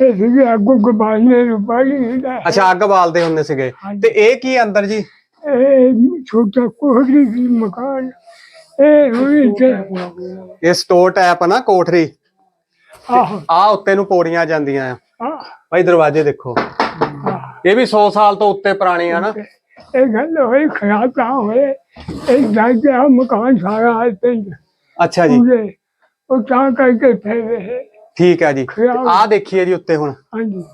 ਇਹ ਸੀ ਅੱਗੋਂ ਗਬਾਨੇ ਨੂੰ ਪਾਣੀ ਦਾ ਅੱਛਾ ਅੱਗ ਬਾਲਦੇ ਹੁੰਦੇ ਸੀਗੇ। ਹਾਂਜੀ। ਤੇ ਇਹ ਕੀ ਅੰਦਰ ਜੀ? ਇਹ ਛੋਟਾ ਕੋਹੜੀ ਸੀ ਮਕਾਨ। ਇਹ ਹੋਈ ਤੇ ਇਹ ਸਟੋਰ ਟੈਪ ਨਾ ਕੋਠਰੀ? ਆਹ। ਆ ਉੱਤੇ ਨੂੰ ਪੌੜੀਆਂ ਜਾਂਦੀਆਂ ਆ। ਆਹ ਭਾਈ ਦਰਵਾਜ਼ੇ ਦੇਖੋ। ਇਹ ਵੀ 100 ਸਾਲ ਤੋਂ ਉੱਤੇ ਪੁਰਾਣੀ ਆ ਨਾ। ਇਹ ਗੱਲ ਹੋਈ ਖਰਾਬ ਤਾਂ ਹੋਏ। ਇਹ ਜਾ ਕੇ ਮਕਾਨ ਸਾਰਾ ਹੈ ਪਿੰਡ ਅੱਛਾ ਜੀ। ਉਹ ਤਾਂ ਕਰਕੇ ਫੇਰ ਠੀਕ ਹੈ ਜੀ। ਖਿਆਲ- ਆ ਦੇਖੀਏ ਜੀ ਉੱਤੇ ਹੁਣ। ਹਾਂਜੀ।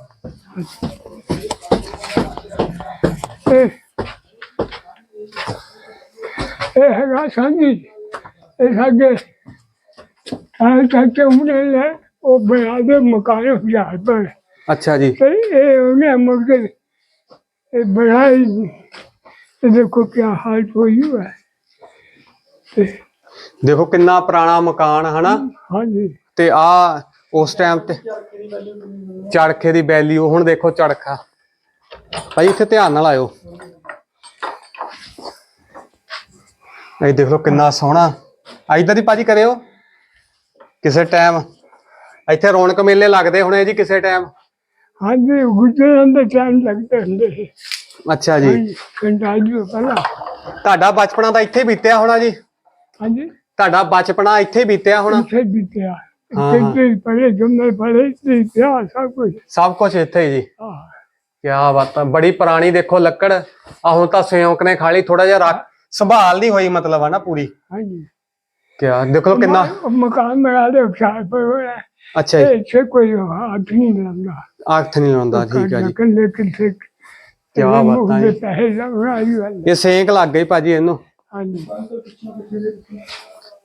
ਇਹ ਹੈਗਾ ਸਾਂਝੀ। ਇਹ ਸਾਡੇ ਆਹ ਚਾਚੇ ਉਹਨੇ ਲੈ ਉਹ ਬਣਾ ਦੇ ਮਕਾਨ ਹਜ਼ਾਰ ਪਰ ਅੱਛਾ ਜੀ। ਤੇ ਇਹ ਉਹਨੇ ਮਗਰ ਇਹ ਬਣਾਈ ਤੇ ਦੇਖੋ ਕੀ ਹਾਲ ਹੋਈ ਹੈ। ਤੇ ਦੇਖੋ ਕਿੰਨਾ ਪੁਰਾਣਾ ਮਕਾਨ ਹਨਾ? ਹਾਂਜੀ। ਤੇ ਆ ਉਸ ਟਾਈਮ ਤੇ ਚੜਖੇ ਦੀ ਵੈਲਿਊ ਹੁਣ ਦੇਖੋ ਚੜਖਾ। ਭਾਈ ਇੱਥੇ ਧਿਆਨ ਨਾਲ ਆਇਓ। ਇਹ ਦੇਖ ਲਓ ਕਿੰਨਾ ਸੋਹਣਾ। ਇਧਰ ਹੀ ਭਾਜੀ ਕਰਿਓ। ਕਿਸੇ ਟਾਈਮ ਇੱਥੇ ਰੌਣਕ ਮੇਲੇ ਲੱਗਦੇ ਹੋਣੇ ਜੀ ਕਿਸੇ ਟਾਈਮ ਹਾਂਜੀ ਗੁਜਰਨ ਦੇ ਟਾਈਮ ਲੱਗਦੇ ਹੁੰਦੇ ਸੀ। ਅੱਛਾ ਜੀ। ਹਾਂਜੀ ਕੰਟਾਜ ਪਹਿਲਾਂ। ਤੁਹਾਡਾ ਬਚਪਨਾ ਤਾਂ ਇੱਥੇ ਬੀਤਿਆ ਹੋਣਾ ਜੀ। ਹਾਂਜੀ। ਤੁਹਾਡਾ ਬਚਪਨਾ ਇੱਥੇ ਬੀਤਿਆ ਹੋਣਾ। ਇੱਥੇ ਬੀਤਿਆ। ਹਾਂ। ਕਿੰਨੇ ਪੜੇ ਜੰਮੇ ਪੜੇ ਤੇ ਪਿਆ ਸਭ ਕੁਝ ਸਭ ਕੁਝ ਇੱਥੇ ਹੀ ਜੀ। ਆਹ ਕਿਆ ਬਾਤ ਹੈ ਬੜੀ ਪੁਰਾਣੀ ਦੇਖੋ ਲੱਕੜ। ਆ ਹੁਣ ਤਾਂ ਸਿਉਂਕ ਨੇ ਖਾਲੀ ਥੋੜਾ ਜਿਹਾ ਰੱਖ ਸੰਭਾਲ ਨਹੀਂ ਹੋਈ ਮਤਲਬ ਆ ਨਾ ਪੂਰੀ। ਹਾਂਜੀ। ਕਿਆ ਦੇਖੋ ਕਿੰਨਾ ਮਕਾਨ ਬਣਾ ਦੇ ਉਚਾਰ ਪਰ ਹੋਇਆ। ਅੱਛਾ ਜੀ। ਇਹ ਛੇ ਕੋਈ ਹੱਥ ਨਹੀਂ ਲੰਦਾ। ਆਖ ਨਹੀਂ ਲਾਉਂਦਾ ਠੀਕ ਹੈ ਜੀ। ਕੰਨੇ ਕਿੱਥੇ। ਕਿਆ ਬਾਤਾਂ ਜੀ। ਪੈਸੇ ਇਹ ਸੇਕ ਲੱਗ ਗਈ ਭਾਜੀ ਇਹਨੂੰ। ਹਾਂਜੀ।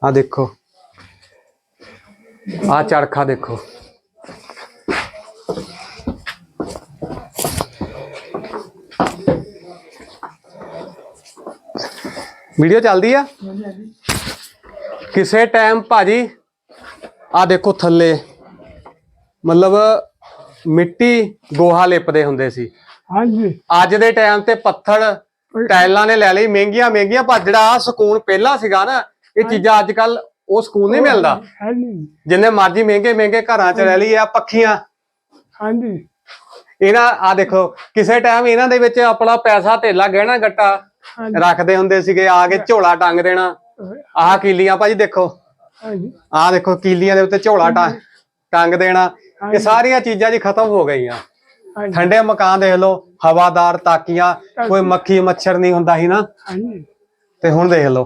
ਆ ਦੇਖੋ। ਆ ਚਰਖਾ ਦੇਖੋ। ਵੀਡੀਓ ਚੱਲਦੀ ਆ? ਕਿਸੇ ਟਾਈਮ ਭਾਜੀ ਆ ਦੇਖੋ ਥੱਲੇ। ਮਤਲਬ ਮਿੱਟੀ ਗੋਹਾ ਲਿਪਦੇ ਹੁੰਦੇ ਸੀ। ਹਾਂਜੀ। ਅੱਜ ਦੇ ਟਾਈਮ ਤੇ ਪੱਥਰ ਟਾਈਲਾਂ ਨੇ ਲੈ ਲਈ ਮਹਿੰਗੀਆਂ ਮਹਿੰਗੀਆਂ ਪਰ ਜਿਹੜਾ ਸਕੂਨ ਪਹਿਲਾਂ ਸੀਗਾ ਨਾ ਇਹ ਚੀਜ਼ਾਂ ਅੱਜ ਕੱਲ ਉਹ ਸਕੂਨ ਨਹੀਂ ਮਿਲਦਾ। ਜਿੰਨੇ ਮਰਜ਼ੀ ਮਹਿੰਗੇ ਮਹਿੰਗੇ ਘਰਾਂ 'ਚ ਰਹਿ ਲਈ ਆ ਪੱਖੀਆਂ। ਹਾਂਜੀ। ਇਹਨਾਂ ਆ ਦੇਖੋ ਕਿਸੇ ਟਾਈਮ ਇਹਨਾਂ ਦੇ ਵਿੱਚ ਆਪਣਾ ਪੈਸਾ ਧੇਲਾ ਗਹਿਣਾ ਗੱਟਾ ਰੱਖਦੇ ਹੁੰਦੇ ਸੀਗੇ ਆ ਕੇ ਝੋਲਾ ਟੰਗ ਦੇਣਾ। ਆਹ ਕੀਲੀਆਂ ਭਾਜੀ ਦੇਖੋ। ਹਾਂਜੀ। ਆਹ ਦੇਖੋ ਕੀਲੀਆਂ ਦੇ ਉੱਤੇ ਝੋਲਾ ਟੰਗ ਦੇਣਾ। ਇਹ ਸਾਰੀਆਂ ਚੀਜ਼ਾਂ ਜੀ ਖਤਮ ਹੋ ਗਈਆਂ। ਹਾਂਜੀ। ਠੰਡੇ ਮਕਾਨ ਦੇਖ ਲਓ ਹਵਾਦਾਰ ਤਾਕੀਆਂ ਕੋਈ ਮੱਖੀ ਮੱਛਰ ਨਹੀਂ ਹੁੰਦਾ ਸੀ ਨਾ। ਹਾਂਜੀ। ਤੇ ਹੁਣ ਦੇਖ ਲਓ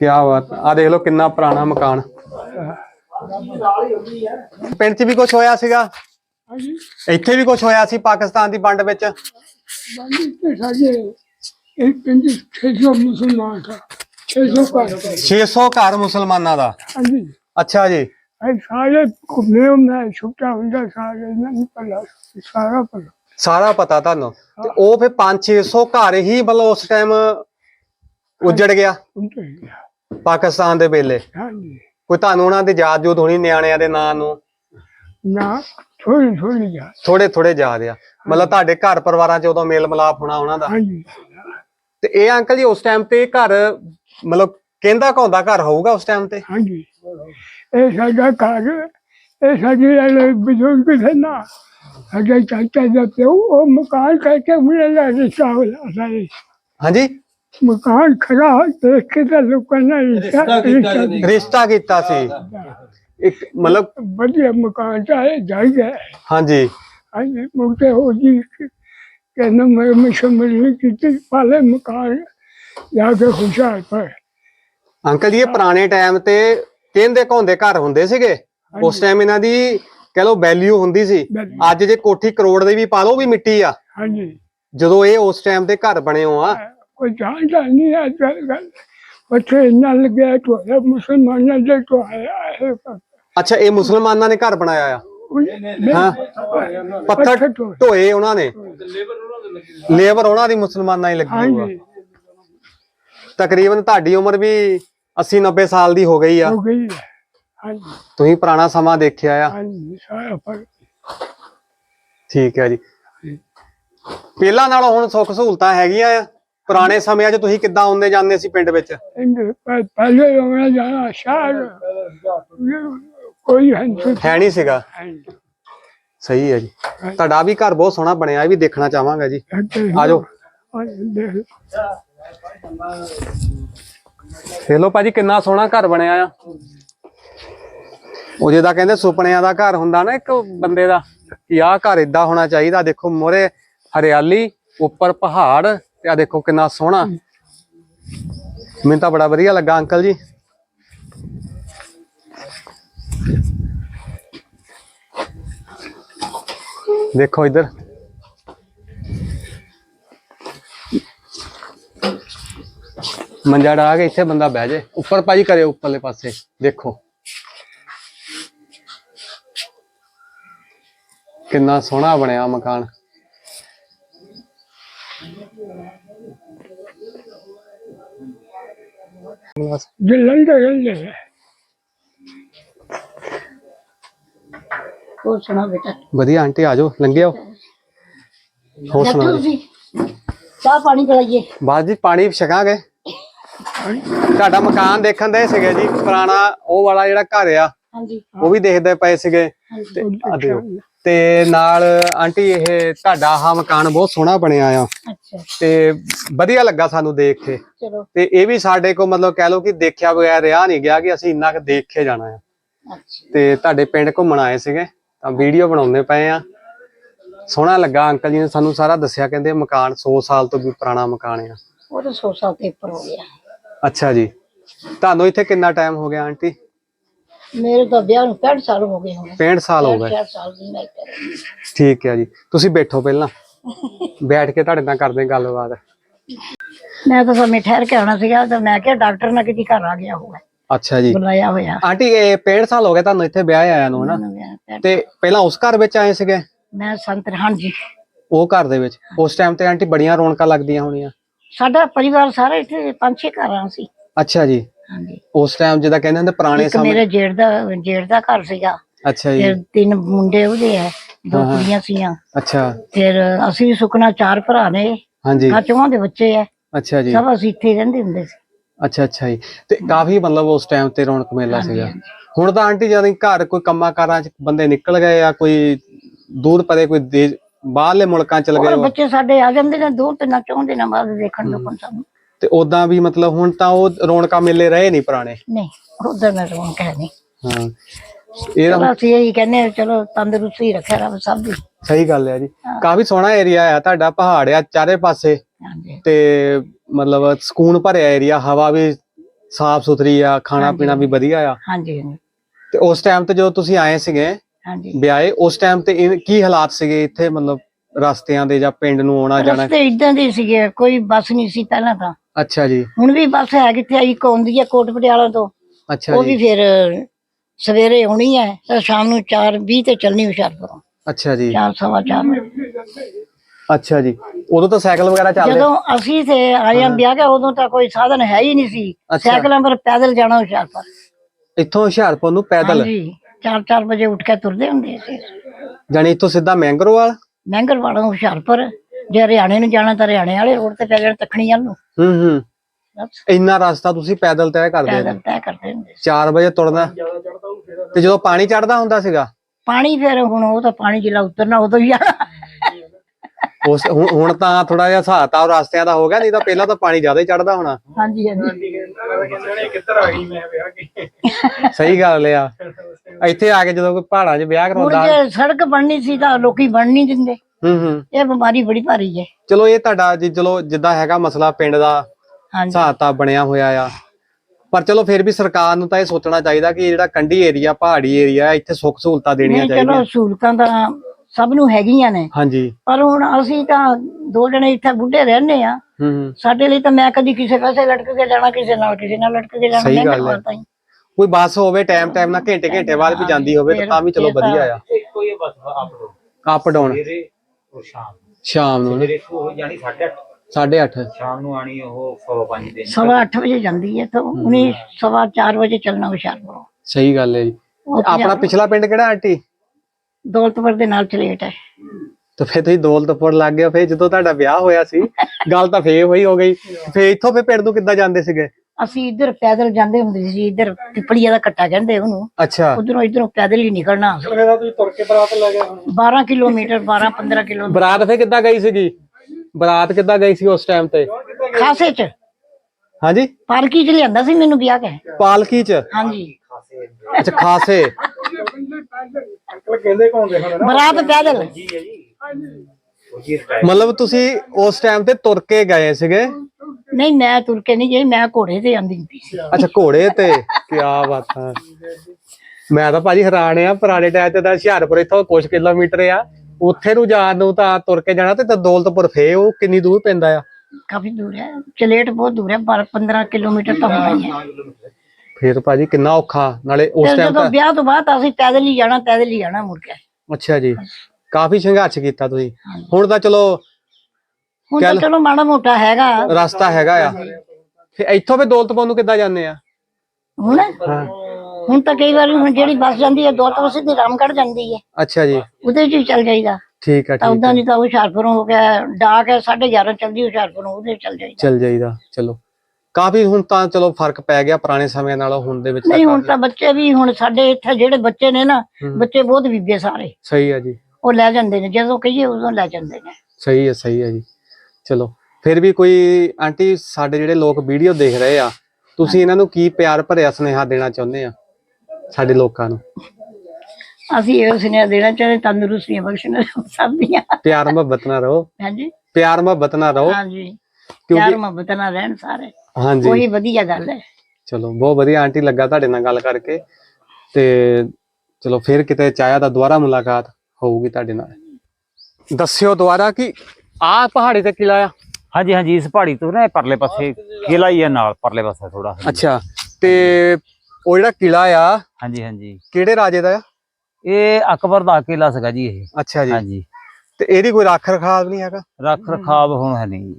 ਕੀ ਬਾਤ ਆ ਦੇਖ ਲਓ ਕਿੰਨਾ ਪੁਰਾਣਾ ਮਕਾਨ। ਪਿੰਡ 'ਚ ਵੀ ਕੁਝ ਹੋਇਆ ਸੀਗਾ? ਹਾਂਜੀ। ਇੱਥੇ ਵੀ ਕੁਝ ਹੋਇਆ ਸੀ ਪਾਕਿਸਤਾਨ ਦੀ ਵੰਡ ਵਿੱਚ? ਇੱਕ ਪਿੰਡ 600 ਮੁਸਲਮਾਨ 600 ਘਰ। 600 ਘਰ ਮੁਸਲਮਾਨਾਂ ਦਾ। ਹਾਂਜੀ। ਅੱਛਾ ਜੀ। ਸਾਰੇ ਘੁੰਮੇ ਮੈਂ ਛੁੱਟਾ ਹੁੰਦਾ ਸਾਰੇ ਨਹੀਂ ਪਤਾ ਸਾਰਾ ਪਤਾ ਸਾਰਾ ਪਤਾ ਤੁਹਾਨੂੰ? ਤੇ ਉਹ ਫਿਰ 5-600 ਘਰ ਹੀ ਮਤਲਬ ਉਸ ਟਾਈਮ ਉਜੜ ਗਿਆ? ਹੁੰਦੇ ਗਿਆ। ਪਾਕਿਸਤਾਨ ਦੇ ਵੇਲੇ? ਹਾਂਜੀ। ਕੋਈ ਤੁਹਾਨੂੰ ਉਹਨਾਂ ਦੀ ਯਾਦ ਜੂਦ ਹੋਣੀ ਨਿਆਣਿਆਂ ਦੇ ਨਾਂ ਨੂੰ? ਨਾ ਥੋੜੀ ਥੋੜੀ ਜਾ ਥੋੜੇ ਥੋੜੇ ਯਾਦ ਆ। ਮਤਲਬ ਤੁਹਾਡੇ ਘਰ ਪਰਿਵਾਰਾਂ 'ਚ ਉਦੋਂ ਮੇਲ ਮਿਲਾਪ ਹੋਣਾ ਉਹਨਾਂ ਦਾ? ਹਾਂਜੀ। ਤੇ ਇਹ ਅੰਕਲ ਜੀ ਉਸ ਟਾਈਮ ਤੇ ਘਰ ਮਤਲਬ ਕਹਿੰਦਾ ਕੌਂਦਾ ਘਰ ਹੋਊਗਾ ਉਸ ਟਾਈਮ ਤੇ? ਹਾਂਜੀ। ਇਹ ਸਾਡਾ ਘਰ ਇਹ ਸਾਡੇ ਵਾਲੇ ਬਜ਼ੁਰਗ ਥੇ ਨਾ। ਸਾਡੇ ਚਾਚਾ ਦਾ ਪਿਓ ਉਹ ਮਕਾਨ ਕਰਕੇ ਮੁੰਡੇ ਦਾ ਰਿਸ਼ਤਾ ਹੋਇਆ ਸਾਰੇ ਹਾਂਜੀ? ਮਕਾਨ ਖੜਾ ਦੇਖ ਕੇ ਤਾਂ ਲੋਕਾਂ ਨੇ ਰਿਸ਼ਤਾ ਕੀਤਾ ਸੀ। ਇੱਕ ਮਤਲਬ ਵਧੀਆ ਮਕਾਨ ਚਾਹੇ ਜਾਈਏ ਹਾਂਜੀ। ਹਾਂਜੀ ਮੁਕਤੇ ਹੋ ਜੀ ਕਹਿੰਦਾ ਮੈਂ ਮਿਸ਼ਨ ਮਿਲਣੀ ਕੀਤੀ ਪਾਲੇ ਮਕਾਨ ਜਾ ਕੇ ਖੁਸ਼ਹਾਲ ਪਰ ਅੰਕਲ ਜੀ ਇਹ ਪੁਰਾਣੇ ਟਾਈਮ ਤੇ ਕਹਿੰਦੇ ਕੌਂਦੇ ਘਰ ਹੁੰਦੇ ਸੀਗੇ। ਉਸ ਟਾਈਮ ਇਹਨਾਂ ਦੀ ਕਹ ਲਓ ਵੈਲਿਊ ਹੁੰਦੀ ਸੀ। Value। ਅੱਜ ਜੇ ਕੋਠੀ ਕਰੋੜ ਦੀ ਵੀ ਪਾ ਲਓ ਵੀ ਮਿੱਟੀ ਆ। ਹਾਂਜੀ। ਜਦੋਂ ਇਹ ਉਸ ਟਾਈਮ ਤੇ ਘਰ ਬਣੇ ਹੋ ਆ ਕੋਈ ਜਾਣਦਾ ਨਹੀਂ ਹੈ ਗੱਲ ਗੱਲ। ਉੱਥੇ ਇੰਨਾ ਲੱਗਿਆ ਤੋਂ ਮੁਸਲਮਾਨਾਂ ਦੇ ਤੋਂ ਆਇਆ ਹੈ ਅੱਛਾ ਇਹ ਮੁਸਲਮਾਨਾਂ ਨੇ ਘਰ ਬਣਾਇਆ ਆ? ਹਾਂ। ਪੱਥਰ ਢੋਏ ਉਹਨਾਂ ਨੇ। ਲੇਬਰ ਉਹਨਾਂ ਦੀ ਮੁਸਲਮਾਨਾਂ ਹੀ ਲੱਗੀ ਹੋਈ ਆ। ਹਾਂਜੀ। ਤਕਰੀਬਨ ਤੁਹਾਡੀ ਉਮਰ ਵੀ 80 90 ਸਾਲ ਦੀ ਹੋ ਗਈ ਆ। ਹੋ ਗਈ ਹੈ। ਹਾਂਜੀ। ਤੁਸੀਂ ਪੁਰਾਣਾ ਸਮਾਂ ਦੇਖਿਆ ਆ। ਹਾਂਜੀ ਸਾਰਾ ਫ਼ਰਕ ਠੀਕ ਹੈ ਜੀ। ਪਹਿਲਾਂ ਨਾਲੋਂ ਹੁਣ ਸੁੱਖ ਸਹੂਲਤਾਂ ਹੈਗੀਆਂ ਆ। ਪੁਰਾਣੇ ਸਮਿਆਂ 'ਚ ਤੁਸੀਂ ਕਿੱਦਾਂ ਆਉਂਦੇ ਜਾਂਦੇ ਸੀ ਪਿੰਡ ਵਿੱਚ? ਪ- ਪਹਿਲੇ ਲੋਕਾਂ ਜਾਣਾ ਸ਼ਹਿਰ। ਕੋਈ ਹੰਸੂ ਹੈ ਨਹੀਂ ਸੀਗਾ। ਸਹੀ ਹੈ ਜੀ। ਤੁਹਾਡਾ ਵੀ ਘਰ ਬਹੁਤ ਸੋਹਣਾ ਬਣਿਆ ਇਹ ਵੀ ਦੇਖਣਾ ਚਾਹਾਂਗਾ ਜੀ। ਆ ਜਾਓ। ਦੇਖ। ਲਓ ਭਾਜੀ ਕਿੰਨਾ ਸੋਹਣਾ ਘਰ ਬਣਿਆ ਆ। ਉਹ ਜਿਹਦਾ ਕਹਿੰਦੇ ਸੁਪਨਿਆਂ ਦਾ ਘਰ ਹੁੰਦਾ ਨਾ ਇੱਕ ਬੰਦੇ ਦਾ, ਕਿ ਆਹ ਘਰ ਇਦਾਂ ਹੋਣਾ ਚਾਹੀਦਾ। ਦੇਖੋ ਮੋਰੇ ਹਰਿਆਲੀ, ਉੱਪਰ ਪਹਾੜ, ਤੇ ਆ ਦੇਖੋ ਕਿੰਨਾ ਸੋਹਣਾ। ਮੈਨੂੰ ਤਾਂ ਬੜਾ ਵਧੀਆ ਲੱਗਾ ਅੰਕਲ ਜੀ। ਦੇਖੋ ਇੱਧਰ। ਮੰਜਾ ਡਾ ਕੇ ਇੱਥੇ ਬੰਦਾ ਬਹਿ ਜਾਏ ਉੱਪਰ ਭਾਜੀ ਕਰਿਓ ਉੱਪਰਲੇ ਪਾਸੇ। ਦੇਖੋ। ਕਿੰਨਾ ਸੋਹਣਾ ਬਣਿਆ ਮਕਾਨ। ਜਲਦੇ ਹੋਰ ਸੁਣਾ ਬੇਟਾ? ਵਧੀਆ ਆਂਟੀ ਆ ਜਾਓ। ਲੰਘਿਓ ਹੋਰ ਸੁਣਾਓ ਡਾਕਟਰ ਜੀ। ਜੀ ਚਾਹ ਪਾਣੀ ਪਿਲਾਈਏ। ਬਾਅਦ ਜੀ ਪਾਣੀ ਛਕਾਂਗੇ। ਤੁਹਾਡਾ ਮਕਾਨ ਦੇਖਣ ਦੇ ਸੀਗੇ ਜੀ ਪੁਰਾਣਾ ਉਹ ਵਾਲਾ ਜਿਹੜਾ ਘਰ ਆ ਹਾਂਜੀ। ਉਹ ਵੀ ਦੇਖਦੇ ਪਏ ਸੀਗੇ। ਤੇ ਆ ਦਿਓ। ਤੇ ਨਾਲ ਆਂਟੀ ਇਹ ਤੁਹਾਡਾ ਆਹ ਮਕਾਨ ਬਹੁਤ ਸੋਹਣਾ ਬਣਿਆ ਆ। ਅੱਛਾ। ਤੇ ਵਧੀਆ ਲੱਗਾ ਸਾਨੂੰ ਦੇਖ ਕੇ। ਚਲੋ। ਤੇ ਇਹ ਵੀ ਸਾਡੇ ਕੋਲ ਮਤਲਬ ਕਹਿ ਲਓ ਕਿ ਦੇਖਿਆ ਬਗੈਰ ਰਿਹਾ ਨਹੀਂ ਗਿਆ ਕਿ ਅਸੀਂ ਇੰਨਾ ਕੁ ਦੇਖ ਕੇ ਜਾਣਾ ਆ। ਅੱਛਾ। ਤੇ ਤੁਹਾਡੇ ਪਿੰਡ ਘੁੰਮਣ ਆਏ ਸੀਗੇ ਤਾਂ ਵੀਡੀਓ ਬਣਾਉਂਦੇ ਪਏ ਆ। ਸੋਹਣਾ ਲੱਗਾ ਅੰਕਲ ਜੀ ਨੇ ਸਾਨੂੰ ਸਾਰਾ ਦੱਸਿਆ ਕਹਿੰਦੇ ਮਕਾਨ 100 ਸਾਲ ਤੋਂ ਵੀ ਪੁਰਾਣਾ ਮਕਾਨ ਆ। ਉਹ ਤਾਂ 100 ਸਾਲ ਤੇ ਉੱਪਰ ਹੋ ਗਿਆ। ਅੱਛਾ ਜੀ। ਤੁਹਾਨੂੰ ਇੱਥੇ ਕਿੰਨਾ ਟਾਈਮ ਹੋ ਗਿਆ ਆਂਟੀ? ਮੇਰੇ ਤਾਂ ਵਿਆਹ ਨੂੰ 65 ਸਾਲ ਹੋ ਗਏ ਹੁਣ। 65 ਸਾਲ ਹੋ ਗਏ। 65 ਸਾਲ ਦੀ ਮੈਂ ਕਰਾਂ ਠੀਕ ਹੈ ਜੀ। ਤੁਸੀਂ ਬੈਠੋ ਪਹਿਲਾਂ। ਬੈਠ ਕੇ ਤੁਹਾਡੇ ਨਾਲ ਕਰਦੇ ਹਾਂ ਗੱਲਬਾਤ। ਮੈਂ ਤਾਂ ਸਮੇਂ ਠਹਿਰ ਕੇ ਆਉਣਾ ਸੀਗਾ ਤਾਂ ਮੈਂ ਕਿਹਾ ਡਾਕਟਰ ਨਾ ਕਿਤੇ ਘਰ ਆ ਗਿਆ ਹੋਵੇ। ਅੱਛਾ ਜੀ। ਬੁਲਾਇਆ ਹੋਇਆ। ਆਂਟੀ ਇਹ 65 ਸਾਲ ਹੋ ਗਏ ਤੁਹਾਨੂੰ ਇੱਥੇ ਵਿਆਹ ਆਇਆ ਨੂੰ ਹਨਾ? ਤੇ ਪਹਿਲਾਂ ਉਸ ਘਰ ਵਿੱਚ ਆਏ ਸੀਗੇ? ਮੈਂ ਸੰਤ ਹਾਂਜੀ। ਉਹ ਘਰ ਦੇ ਵਿੱਚ। ਉਸ ਟਾਈਮ ਤੇ ਆਂਟੀ ਬੜੀਆਂ ਰੌਣਕਾਂ ਲੱਗਦੀਆਂ ਹੋਣੀਆਂ। ਸਾਡਾ ਪਰਿਵਾਰ ਸਾਰਾ ਇੱਥੇ ਪੰਜ ਛੇ ਘਰਾਂ ਸੀ। ਅੱਛਾ ਜੀ। ਹਾਂਜੀ। ਉਸ ਟਾਈਮ ਜਿਹਦਾ ਕਹਿੰਦੇ ਹੁੰਦੇ ਪੁਰਾਣੇ ਇੱਕ ਸਮੇਂ ਮੇਰੇ ਜੇਠ ਦਾ ਜੇਠ ਦਾ ਘਰ ਸੀਗਾ। ਅੱਛਾ ਜੀ। ਫਿਰ ਤਿੰਨ ਮੁੰਡੇ ਉਹਦੇ ਆ ਦੋ ਹਾਂ, ਹਾਂ। ਕੁੜੀਆਂ ਸੀਆਂ। ਅੱਛਾ। ਫਿਰ ਅਸੀਂ ਸੁਖਨਾ ਚਾਰ ਭਰਾ ਨੇ। ਹਾਂਜੀ। ਆ ਚੌਹਾਂ ਦੇ ਬੱਚੇ ਆ। ਅੱਛਾ ਜੀ। ਸਭ ਅਸੀਂ ਇੱਥੇ ਹੀ ਰਹਿੰਦੇ ਹੁੰਦੇ ਸੀ। ਅੱਛਾ ਅੱਛਾ ਜੀ। ਤੇ ਕਾਫੀ ਮਤਲਬ ਉਸ ਟਾਈਮ ਤੇ ਰੌਣਕ ਮੇਲਾ ਹਾਂਜੀ, ਸੀਗਾ। ਹਾਂਜੀ। ਹੁਣ ਤਾਂ ਆਂਟੀ ਜਦੋਂ ਘਰ ਕੋਈ ਕੰਮਾਂ ਕਾਰਾਂ ਚ ਬੰਦੇ ਨਿਕਲ ਗਏ ਆ ਕੋਈ ਦੂਰ ਪਰੇ ਕੋਈ ਦੇਸ਼ ਬਾਹਰਲੇ ਮੁਲਕਾਂ ਹੋਰ ਹੋ। ਬੱਚੇ ਸਾਡੇ ਆ ਜਾਂਦੇ ਨੇ ਦੋ ਤਿੰਨ ਚੌਂ ਦਿਨਾਂ ਬਾਅਦ ਦੇਖਣ ਨੂੰ ਸਾਨੂੰ। ਤੇ ਉਦਾਂ ਵੀ ਮਤਲਬ ਹੁਣ ਤਾਂ ਉਹ ਰੌਣਕਾਂ ਮੇਲੇ ਰਹੇ ਨਹੀਂ ਪੁਰਾਣੇ। ਨਹੀਂ ਉਧਰ ਨਾ ਰੋਣ ਕਹਿ ਹਾਂ। ਇਹ ਤਾਂ ਚਲੋ ਅਸੀਂ ਇਹੀ ਕਹਿੰਦੇ ਚਲੋ ਤੰਦਰੁਸਤੀ ਰੱਖਿਆ ਰੱਬ ਸਭ ਦੀ। ਸਹੀ ਗੱਲ ਹੈ ਜੀ। ਕਾਫੀ ਸੋਹਣਾ ਏਰੀਆ ਆ ਤੁਹਾਡਾ ਪਹਾੜ ਆ ਚਾਰੇ ਪਾਸੇ। ਹਾਂਜੀ। ਤੇ ਮਤਲਬ ਸਕੂਨ ਭਰਿਆ ਏਰੀਆ ਹਵਾ ਵੀ ਸਾਫ਼ ਸੁਥਰੀ ਆ ਖਾਣਾ। ਪੀਣਾ ਵੀ ਵਧੀਆ ਆ। ਹਾਂਜੀ ਹਾਂਜੀ, ਤੇ ਉਸ ਟਾਈਮ ਤੇ ਜਦੋਂ ਤੁਸੀਂ ਆਏ ਸੀਗੇ ਹਾਂਜੀ। ਵਿਆਹੇ ਉਸ ਟਾਈਮ ਤੇ ਇਹ ਕੀ ਹਾਲਾਤ ਸੀਗੇ ਇੱਥੇ ਮਤਲਬ ਰਸਤਿਆਂ ਦੇ ਜਾਂ ਪਿੰਡ ਨੂੰ ਆਉਣਾ ਜਾਣਾ? ਰਸਤੇ ਇਦਾਂ ਦੇ ਸੀਗੇ ਕੋਈ ਬੱਸ ਨਹੀਂ ਸੀ ਪਹਿਲਾਂ ਤਾਂ। ਅੱਛਾ ਜੀ। ਹੁਣ ਵੀ ਬੱਸ ਹੈ ਕਿੱਥੇ ਆਈ ਆਉਂਦੀ ਹੈ ਕੋਟ ਪਟਿਆਲਾ ਤੋਂ। ਅੱਛਾ ਉਹ ਵੀ ਜੀ ਫਿਰ ਸਵੇਰੇ ਆਉਣੀ ਹੈ ਤੇ ਸ਼ਾਮ ਨੂੰ 4:20 ਤੇ ਚੱਲਣੀ ਹੁਸ਼ਿਆਰਪੁਰੋਂ ਅੱਛਾ ਜੀ। ਚਾਰ ਸਵਾ ਚਾਰ। ਅੱਛਾ ਜੀ। ਉਦੋਂ ਤਾਂ ਸਾਈਕਲ ਵਗੈਰਾ ਚੱਲਦੇ? ਜਦੋਂ ਅਸੀਂ ਤੇ ਆਇਆ ਵਿਆਹ ਕੇ ਉਦੋਂ ਤਾਂ ਕੋਈ ਸਾਧਨ ਹੈ ਹੀ ਨਹੀਂ ਸੀ। ਅੱਛਾ। ਸਾਈਕਲਾਂ ਪਰ ਪੈਦਲ ਜਾਣਾ ਹੁਸ਼ਿਆਰਪੁਰ। ਇੱਥੋਂ ਹੁਸ਼ਿਆਰਪੁਰ ਨੂੰ ਪੈਦਲ? ਹਾਂਜੀ। 4-4 ਵਜੇ ਉੱਠ ਕੇ ਤੁਰਦੇ ਹੁੰਦੇ ਸੀ ਜਾਣੀ ਇੱਥੋਂ ਸਿੱਧਾ ਮੈਂਗਰੋਵਾਲ? ਮਹਿੰਗਰਵਾੜਾ ਹੁਸ਼ਿਆਰਪੁਰ। ਜੇ ਹਰਿਆਣੇ ਨੂੰ ਜਾਣਾ ਤਾਂ ਹਰਿਆਣੇ ਵਾਲੇ ਰੋਡ ਤੇ ਪੈ ਜਾਣ ਤਖਣੀ ਵੱਲ ਨੂੰ। ਹੂੰ ਹੂੰ। ਬਸ। ਇੰਨਾ ਰਸਤਾ ਤੁਸੀਂ ਪੈਦਲ ਤੈਅ ਕਰਦੇ ਪੈਦਲ ਹੋ। ਤੈਅ ਕਰਦੇ ਹੁੰਦੇ ਸੀ। 4 ਵਜੇ ਤੁਰਨਾ। ਤੇ ਜਦੋਂ ਪਾਣੀ ਚੜਦਾ ਹੁੰਦਾ ਸੀਗਾ? ਪਾਣੀ ਫਿਰ ਹੁਣ ਉਹ ਤਾਂ ਪਾਣੀ ਜਿਲਾ ਉਤਰਨਾ ਉਦੋਂ ਹੀ ਆਣਾ ਉਸ ਹੁਣ ਹੁਣ ਤਾਂ ਥੋੜਾ ਜਿਹਾ ਹਿਸਾਬ ਤਾਂ ਰਸਤਿਆਂ ਦਾ ਹੋ ਗਿਆ ਨਹੀਂ ਤਾਂ ਪਹਿਲਾਂ ਤਾਂ ਪਾਣੀ ਜ਼ਿਆਦਾ ਹੀ ਚੜਦਾ ਹੋਣਾ। ਹਾਂਜੀ ਹਾਂਜੀ। ਸਹੀ ਗੱਲ ਆ। ਇੱਥੇ ਆ ਕੇ ਜਦੋਂ ਕੋਈ ਪਹਾੜਾਂ 'ਚ ਵਿਆਹ ਹੁਣ ਕਰਾਉਂਦਾ ਜੇ ਸੜਕ ਬਣਨੀ ਸੀ ਤਾਂ ਲੋਕੀ ਬਣ ਨਹੀਂ ਦਿੰਦੇ। ਹੂੰ ਹੂੰ। ਇਹ ਬਿਮਾਰੀ ਬੜੀ ਭਾਰੀ ਹੈ। ਚਲੋ ਇਹ ਤੁਹਾਡਾ ਜੀ ਚਲੋ ਜਿੱਦਾਂ ਹੈਗਾ ਮਸਲਾ ਪਿੰਡ ਦਾ ਹਾਂਜੀ। ਹਿਸਾਬ ਤਾਂ ਬਣਿਆ ਹੋਇਆ ਆ। ਪਰ ਚਲੋ ਫਿਰ ਵੀ ਸਰਕਾਰ ਨੂੰ ਤਾਂ ਇਹ ਸੋਚਣਾ ਚਾਹੀਦਾ ਕਿ ਜਿਹੜਾ ਕੰਢੀ ਏਰੀਆ ਪਹਾੜੀ ਏਰੀਆ ਇੱਥੇ ਸੁੱਖ ਸਹੂਲਤਾਂ ਦੇਣੀਆਂ ਨਹੀਂ ਚਲੋ ਚਾਹੀਦੀਆਂ। ਸਹੂਲਤਾਂ ਤਾਂ ਸਭ ਨੂੰ ਹੈਗੀਆਂ ਨੇ। ਹਾਂਜੀ। ਪਰ ਹੁਣ ਅਸੀਂ ਤਾਂ ਦੋ ਜਣੇ ਇੱਥੇ ਬੁੱਢੇ ਰਹਿੰਦੇ ਆ ਸਾਡੇ ਲਈ ਤਾਂ ਮੈਂ ਕਦੀ ਕਿਸੇ ਪਾਸੇ ਲਟਕ ਕੇ ਲੈਣਾ ਕਿਸੇ ਨਾਲ ਕਿਸੇ ਨਾਲ ਲਟਕ ਕੇ ਲੈਣਾ ਨਹੀਂ ਗੱਲ ਕੋਈ ਬੱਸ ਹੋਵੇ ਟਾਈਮ ਟਾਈਮ ਨਾਲ ਘੰਟੇ ਘੰਟੇ ਬਾਅਦ ਵੀ ਜਾਂਦੀ ਹੋਵੇ ਤਾਂ ਵੀ ਚਲੋ ਵਧੀਆ ਆ। ਇੱਕੋ ਹੀ ਸ਼ਾਮ ਨੂੰ। ਸਵੇਰੇ ਜਾਣੀ 8:30 8:30 ਸ਼ਾਮ ਨੂੰ ਆਣੀ ਉਹ 5:30 ਦੇ 8:30 ਵਜੇ ਜਾਂਦੀ ਹੈ ਤਾਂ ਉਹਨੇ 4:30 ਵਜੇ ਚੱਲਣਾ ਹੁਸ਼ਿਆਰਪੁਰ। ਸਹੀ ਗੱਲ ਹੈ ਜੀ। ਆਪਣਾ ਪਿਛਲਾ ਪਿੰਡ ਕਿਹੜਾ ਆਂਟੀ? ਦੌਲਤਪੁਰ ਦੇ ਨਾਲ ਚਲੇਟ ਹੈ। ਤਾਂ ਫੇਰ ਤੁਸੀਂ ਦੌਲਤਪੁਰ ਲੱਗ ਗਏ ਫੇਰ ਜਦੋਂ ਤੁਹਾਡਾ ਵਿਆਹ ਹੋਇਆ ਸੀ ਗੱਲ ਤਾਂ ਫੇਰ ਹੋਈ ਹੋ ਗਈ। ਫੇਰ ਇੱਥੋਂ ਫੇਰ ਪਿੰਡ ਨੂੰ ਕਿੱਦਾਂ ਜਾਂਦੇ ਸੀਗੇ? ਅਸੀਂ ਇੱਧਰ ਪੈਦਲ ਜਾਂਦੇ ਹੁੰਦੇ ਸੀ ਇੱਧਰ ਪਿਪਲੀਆ ਦਾ ਕੱਟਾ ਕਹਿੰਦੇ ਉਹਨੂੰ। ਅੱਛਾ। ਉਧਰੋਂ ਇਧਰੋਂ ਪੈਦਲ ਹੀ ਨਿਕਲਣਾ। ਤੁਸੀਂ ਤੁਰ ਕੇ ਬਰਾਤ ਲੈ ਗਿਆ 12 ਕਿਲੋਮੀਟਰ 12 15 ਕਿਲੋਮੀਟਰ। ਬਰਾਤ ਫੇਰ ਕਿੱਦਾਂ ਗਈ ਸੀਗੀ? ਬਰਾਤ ਕਿੱਦਾਂ ਗਈ ਸੀ ਉਸ ਟਾਈਮ ਤੇ? ਖਾਸੇ ਚ। ਹਾਂਜੀ? ਪਾਲਕੀ ਚ ਲਿਆਂਦਾ ਸੀ ਮੈਨੂੰ ਵਿਆਹ ਕੇ। ਪਾਲਕੀ ਚ? ਹਾਂਜੀ। ਅੱਛਾ ਖਾਸੇ। ਅੰਕਲ ਕਹਿੰਦੇ ਕੌਣ ਦੇਖਣ ਬਰਾਤ ਪੈਦਲ। ਮਤਲਬ ਤੁਸੀਂ ਉਸ ਟਾਈਮ ਤੇ ਤੁਰ ਕੇ ਗਏ ਸੀਗੇ? ਨਹੀਂ ਮੈਂ ਤੁਰ ਕੇ ਨਹੀਂ ਗਈ ਮੈਂ ਘੋੜੇ ਤੇ ਆਂਦੀ ਹੁੰਦੀ ਸੀ। ਅੱਛਾ ਘੋੜੇ ਤੇ? ਕੀ ਬਾਤ ਹੈ। ਮੈਂ ਤਾਂ ਭਾਜੀ ਹੈਰਾਨ ਆ ਪੁਰਾਣੇ ਟਾਈਮ ਤੇ ਤਾਂ ਹੁਸ਼ਿਆਰਪੁਰ ਇੱਥੋਂ ਕੁਝ ਕਿਲੋਮੀਟਰ ਆ। ਉੱਥੇ ਨੂੰ ਜਾਣ ਨੂੰ ਤਾਂ ਤੁਰ ਕੇ ਜਾਣਾ ਤੇ ਤਾਂ ਦੌਲਤਪੁਰ ਫੇ ਉਹ ਕਿੰਨੀ ਦੂਰ ਪੈਂਦਾ ਆ? ਕਾਫੀ ਦੂਰ ਹੈ ਚਲੇਟ ਬਹੁਤ ਦੂਰ ਹੈ 12 15 ਕਿਲੋਮੀਟਰ ਤਾਂ ਹੋਣਾ ਹੀ ਹੈ। ਫੇਰ ਭਾਜੀ ਕਿੰਨਾ ਔਖਾ ਨਾਲੇ ਉਸ ਟਾਈਮ ਤਾਂ ਵਿਆਹ ਤੋਂ ਬਾਅਦ ਅਸੀਂ ਪੈਦਲ ਹੀ ਜਾਣਾ ਪੈਦਲ ਹੀ ਜਾਣਾ ਮੁੜ ਕੇ। ਅੱਛਾ ਜੀ। ਕਾਫੀ ਸੰਘਰਸ਼ ਕੀਤਾ ਤੁਸੀਂ। ਹੁਣ ਤਾਂ ਚਲੋ ਹੁਣ ਤਾਂ ਚੱਲ। ਮਾੜਾ ਮੋਟਾ ਹੈਗਾ। ਰਸਤਾ ਹੈਗਾ ਆ। ਫੇ ਇੱਥੋਂ ਫੇ ਦੌਲਤਪੁਰ ਨੂੰ ਕਿੱਦਾਂ ਜਾਂਦੇ ਆ? ਹੁਣ? ਹਾਂ। ਹੁਣ ਤਾਂ ਕਈ ਵਾਰੀ ਹੁਣ ਜਿਹੜੀ ਬੱਸ ਜਾਂਦੀ ਹੈ ਦੋ ਤੋਂ ਸਿੱਧੀ ਰਾਮਗੜ੍ਹ ਜਾਂਦੀ ਹੈ ਅੱਛਾ ਜੀ। ਉਹਦੇ 'ਚ ਹੀ ਚੱਲ ਜਾਈਦਾ। ਠੀਕ ਆ ਤਾਂ ਠੀਕ ਉਦਾਂ ਨਹੀਂ ਤਾਂ ਹੁਸ਼ਿਆਰਪੁਰੋਂ ਹੋ ਗਿਆ ਡਾਕ ਹੈ 11:30 ਚੱਲਦੀ ਹੁਸ਼ਿਆਰਪੁਰੋਂ ਉਹਦੇ ਚੱਲ ਜਾਈਦਾ। ਚੱਲ ਜਾਈਦਾ ਚਲੋ। ਕਾਫੀ ਹੁਣ ਤਾਂ ਚਲੋ ਫ਼ਰਕ ਪੈ ਗਿਆ ਪੁਰਾਣੇ ਸਮੇਂ ਨਾਲੋਂ ਹੁਣ ਦੇ ਵਿੱਚ ਨਹੀਂ ਹੁਣ ਤਾਂ ਬੱਚੇ ਵੀ ਹੁਣ ਸਾਡੇ ਇੱਥੇ ਜਿਹੜੇ ਬੱਚੇ ਨੇ ਨਾ। ਬੱਚੇ ਬਹੁਤ ਵਿਗੇ ਸਾਰੇ। ਸਹੀ ਆ ਜੀ। ਉਹ ਲੈ ਜਾਂਦੇ ਨੇ ਜਦੋਂ ਕਹੀਏ ਉਦੋਂ ਲੈ ਜਾਂਦੇ ਨੇ। ਸਹੀ ਹੈ ਸਹੀ ਹੈ ਜੀ। ਚਲੋ ਫਿਰ ਵੀ ਕੋਈ ਆਂਟੀ ਸਾਡੇ ਜਿਹੜੇ ਲੋਕ ਵੀਡੀਓ ਦੇਖ ਰਹੇ ਆ ਤੁਸੀਂ ਇਹਨਾਂ ਨੂੰ ਕੀ ਪਿਆਰ ਭਰਿਆ ਸੁਨੇਹਾ ਦੇਣਾ ਚਾਹੁੰਦੇ ਆ ਸਾਡੇ ਲੋਕਾਂ ਨੂੰ? ਅਸੀਂ ਇਹ ਸੁਨੇਹਾ ਦੇਣਾ ਚਾਹੁੰਦੇ ਤੰਦਰੁਸਤੀਆਂ ਬਖਸ਼ਣ ਸਭ ਦੀਆਂ। ਪਿਆਰ ਮੁਹੱਬਤ ਨਾਲ ਰਹੋ। ਹਾਂਜੀ। ਪਿਆਰ ਮੁਹੱਬਤ ਨਾਲ ਰਹੋ। ਹਾਂਜੀ। ਪਿਆਰ ਮੁਹੱਬਤ ਨਾਲ ਰਹਿਣ ਸਾਰੇ। ਹਾਂਜੀ। ਉਹੀ ਵਧੀਆ ਗੱਲ ਹੈ। ਚਲੋ ਬਹੁਤ ਵਧੀਆ ਆਂਟੀ ਲੱਗਾ ਤੁਹਾਡੇ ਨਾਲ ਗੱਲ ਕਰਕੇ। ਤੇ ਚਲੋ ਫਿਰ ਕਿਤੇ ਚਾਹਿਆ ਤਾਂ ਦੁਬਾਰਾ ਮੁਲਾਕਾਤ ਹੋਊਗੀ ਤੁਹਾਡੇ ਨਾਲ। ਦੱਸਿਓ ਦੁਬਾਰਾ ਕਿ ਆਹ ਪਹਾੜੀ ਤੇ ਕਿਲਾ ਆ? ਹਾਂਜੀ ਹਾਂਜੀ ਇਸ ਪਹਾੜੀ ਤੋਂ ਨਾ ਇਹ ਪਰਲੇ ਪਾਸੇ ਕਿਲਾ ਹੀ ਹੈ ਨਾਲ ਪਰਲੇ ਪਾਸੇ ਥੋੜਾ ਅੱਛਾ ਤੇ ਉਹ ਜਿਹੜਾ ਕਿਲਾ ਆ ਹਾਂਜੀ ਹਾਂਜੀ। ਕਿਹੜੇ ਰਾਜੇ ਦਾ ਆ? ਇਹ ਅਕਬਰ ਦਾ ਕਿਲਾ ਸੀਗਾ ਜੀ ਇਹ। ਅੱਛਾ ਜੀ। ਹਾਂਜੀ। ਤੇ ਇਹਦੀ ਕੋਈ ਰੱਖ ਰਖਾਵ ਨਹੀਂ ਹੈਗਾ? ਰੱਖ ਰਖਾਵ ਹੁਣ ਹੈ ਨਹੀਂ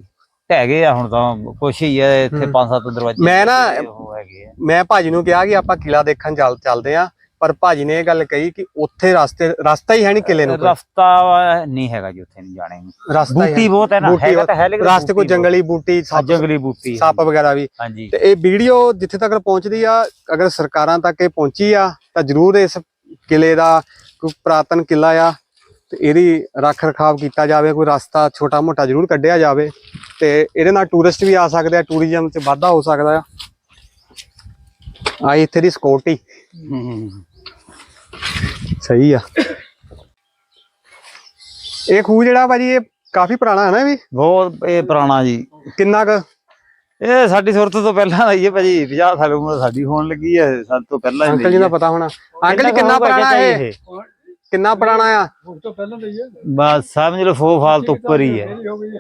ਗਏ ਆ ਹੁਣ ਤਾਂ ਕੁਛ ਹੀ ਹੈ ਇੱਥੇ। ਪੰਜ ਸੱਤ ਦਰਵਾਜ਼ੇ ਮੈਂ ਨਾ- ਉਹ ਹੈਗੇ ਆ ਮੈਂ ਭਾਜੀ ਨੂੰ ਕਿਹਾ ਕਿ ਆਪਾਂ ਕਿਲਾ ਦੇਖਣ ਚੱਲ ਚੱਲਦੇ ਆ ਪਰ ਭਾਜੀ ਨੇ ਇਹ ਗੱਲ ਕਹੀ ਕਿ ਉੱਥੇ ਰਸਤੇ ਰਸਤਾ ਹੀ ਹੈ ਨਹੀਂ ਕਿਲੇ ਨੂੰ। ਰਸਤਾ ਨਹੀਂ ਹੈਗਾ ਜੀ ਉੱਥੇ ਨਹੀਂ ਜਾਣੇ ਨੂੰ ਰਸਤਾ ਬੂਟੀ। ਬਹੁਤ ਹੈ ਨਾ ਹੈਗਾ ਤਾਂ ਹੈ ਲੇਕਿਨ ਰਸਤੇ ਕੋਈ ਜੰਗਲੀ ਬੂਟੀ ਸੱਪ ਜੰਗਲੀ ਬੂਟੀ ਸੱਪ ਵਗੈਰਾ ਵੀ ਤੇ ਇਹ ਵੀਡੀਓ ਜਿੱਥੇ ਤੱਕ ਪਹੁੰਚਦੀ ਆ ਅਗਰ ਸਰਕਾਰਾਂ ਤੱਕ ਇਹ ਪਹੁੰਚੀ ਆ ਤਾਂ ਜ਼ਰੂਰ ਇਸ ਕਿਲੇ ਦਾ ਕੋਈ ਪ੍ਰਾਤਨ ਕਿਲਾ ਆ ਤੇ ਇਹਦੀ ਰੱਖ ਰਖਾਵ ਕੀਤਾ ਜਾਵੇ ਕੋਈ ਰਸਤਾ ਛੋਟਾ ਮੋਟਾ ਜ਼ਰੂਰ ਕੱਢਿਆ ਜਾਵੇ ਤੇ ਇਹਦੇ ਨਾਲ ਟੂਰਿਸਟ ਵੀ ਆ ਸਕਦੇ ਆ ਟੂਰਿਜ਼ਮ 'ਚ ਵਾਧਾ ਹੋ ਸਕਦਾ ਆ। ਆ ਇੱਥੇ ਦੀ ਸਿਕਿਉਰਟੀ ਸਹੀ ਆ। ਇਹ ਖੂਹ ਜਿਹੜਾ ਭਾਜੀ ਇਹ ਕਾਫੀ ਪੁਰਾਣਾ ਹੈ ਨਾ ਵੀ? ਬਹੁਤ ਇਹ ਪੁਰਾਣਾ ਜੀ। ਕਿੰਨਾ ਕੁ? ਇਹ ਸਾਡੀ ਸੁਰਤ ਤੋਂ ਪਹਿਲਾਂ ਦਾ ਹੀ ਹੈ ਭਾਜੀ 50 ਸਾਲ ਉਮਰ ਸਾਡੀ ਹੋਣ ਲੱਗੀ ਹੈ ਸਭ ਤੋਂ ਪਹਿਲਾਂ ਹੀ ਅੰਕਲ ਜੀ ਦਾ ਪਤਾ ਹੋਣਾ। ਅੰਕਲ ਜੀ ਕਿੰਨਾ ਪੁਰਾਣਾ ਹੈ ਕਿੰਨਾ ਪੁਰਾਣਾ ਆ? ਉਸ ਤੋਂ ਪਹਿਲਾਂ ਬਸ ਸਮਝ ਲਓ 100 ਸਾਲ ਤੋਂ ਉੱਪਰ ਹੀ ਹੈ। ਹੋ ਗਈ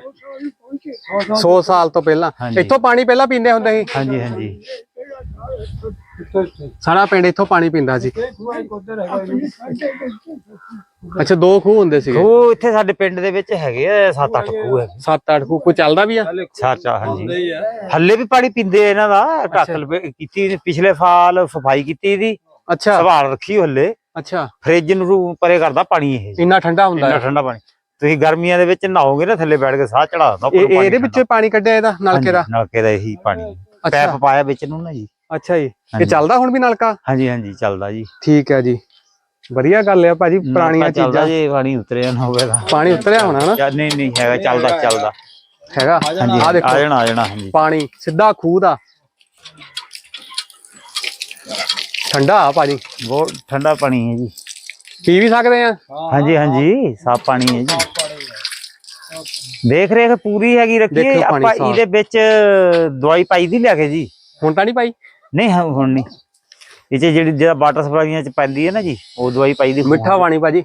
100 ਸਾਲ ਤੋਂ ਪਹਿਲਾਂ। ਹਾਂਜੀ। ਇੱਥੋਂ ਪਾਣੀ ਪਹਿਲਾਂ ਪੀਂਦੇ ਹੁੰਦੇ ਸੀ? ਹਾਂਜੀ ਹਾਂਜੀ। ਸਾਰਾ ਪਿੰਡ ਇੱਥੋਂ ਪਾਣੀ ਪੀਂਦਾ ਸੀ। ਇਹ ਖੂਆ ਇੱਕ ਉੱਧਰ ਹੈਗਾ ਅੱਛਾ ਦੋ ਖੂਹ ਹੁੰਦੇ ਸੀਗੇ? ਉਹ ਇੱਥੇ ਸਾਡੇ ਪਿੰਡ ਦੇ ਵਿੱਚ ਹੈਗੇ ਆ ਸੱਤ ਅੱਠ ਖੂਹ ਹੈ ਸੱਤ ਅੱਠ ਖੂਹ। ਕੋਈ ਚੱਲਦਾ ਵੀ ਆ? ਚਾਚਾ ਹਾਂਜੀ। ਹੱਲੇ ਵੀ ਪਾਣੀ ਪੀਂਦੇ ਆ ਇਹਨਾਂ ਦਾ। ਢੱਕਲ ਕੀਤੀ ਪਿਛਲੇ ਸਾਲ ਸਫ਼ਾਈ ਕੀਤੀ ਇਹਦੀ ਅੱਛਾ। ਸੰਭਾਲ ਰੱਖੀ ਹੱਲੇ। ਅੱਛਾ। ਫ੍ਰਿਜ ਨੂੰ ਪਰੇ ਕਰਦਾ ਪਾਣੀ ਇਹ ਇੰਨਾ ਠੰਡਾ ਹੁੰਦਾ ਇੰਨਾ ਹੈ ਠੰਡਾ ਪਾਣੀ। ਤੁਸੀਂ ਗਰਮੀਆਂ ਦੇ ਵਿੱਚ ਨਹਾਓਗੇ ਨਾ ਥੱਲੇ ਬੈਠ ਕੇ ਸਾਹ ਚੜਾ ਦਿੰਦਾ ਇਹ ਇਹ ਇਹਦੇ ਵਿੱਚੋਂ ਪਾਣੀ ਕੱਢਿਆ ਇਹਦਾ ਨਲਕੇ ਦਾ? ਨਲਕੇ ਦਾ ਇਹੀ ਪਾਣੀ। ਅੱਛਾ। ਪੈਪ ਪਾਇਆ ਵਿੱਚ ਨੂੰ ਨਾ ਜੀ। ਅੱਛਾ ਜੀ। ਇਹ ਹਾਂਜੀ। ਚੱਲਦਾ ਹੁਣ ਵੀ ਨਲਕਾ? ਹਾਂਜੀ ਹਾਂਜੀ ਚੱਲਦਾ ਜੀ। ਠੀਕ ਹੈ ਜੀ। ਵਧੀਆ ਗੱਲ ਹੈ ਭਾਜੀ ਪੁਰਾਣੀਆਂ ਨਲਕਾ ਚੱਲਦਾ ਚੀਜ਼ਾਂ। ਜੀ ਪਾਣੀ ਉਤਰਿਆ ਨਾ ਹੋਵੇ ਤਾਂ। ਪਾਣੀ ਉਤਰਿਆ ਹੋਣਾ ਨਾ? ਚੱਲ ਨਹੀਂ ਨਹੀਂ ਹੈਗਾ ਚੱਲਦਾ ਚੱਲਦਾ। ਹੈਗਾ? ਹਾਂਜੀ ਆ ਆ ਦੇਖੋ। ਜਾਣਾ ਆ ਜਾਣਾ ਹਾਂਜੀ। ਪਾਣੀ ਸਿੱਧਾ ਖੂਹ ਦਾ। ਠੰਡਾ ਆ ਭਾਜੀ ਬਹੁਤ ਠੰਡਾ ਪਾਣੀ ਹੈ ਜੀ। ਪੀ ਵੀ ਸਕਦੇ ਆ? ਹਾਂਜੀ ਹਾਂਜੀ ਸਾਫ਼ ਪਾਣੀ ਹੈ ਜੀ। ਦੇਖ ਰੇਖ ਪੂਰੀ ਹੈਗੀ ਰੱਖੀ ਪਾਣੀ ਆਪਾਂ। ਇਹਦੇ ਵਿੱਚ ਦਵਾਈ ਪਾਈ ਦੀ ਲਿਆ ਕੇ ਜੀ। ਹੁਣ ਤਾਂ ਨਹੀਂ ਪਾਈ? ਨਹੀਂ ਹੁਣ ਨਹੀਂ। ਇਹ 'ਚ ਜਿਹੜੀ ਜਿਹੜਾ ਵਾਟਰ ਸਪਲਾਈਆਂ ਚ ਪੈਂਦੀ ਹੈ ਨਾ ਜੀ ਉਹ ਦਵਾਈ ਪਾਈ ਦੀ ਮਿੱਠਾ ਪਾਣੀ ਭਾਜੀ।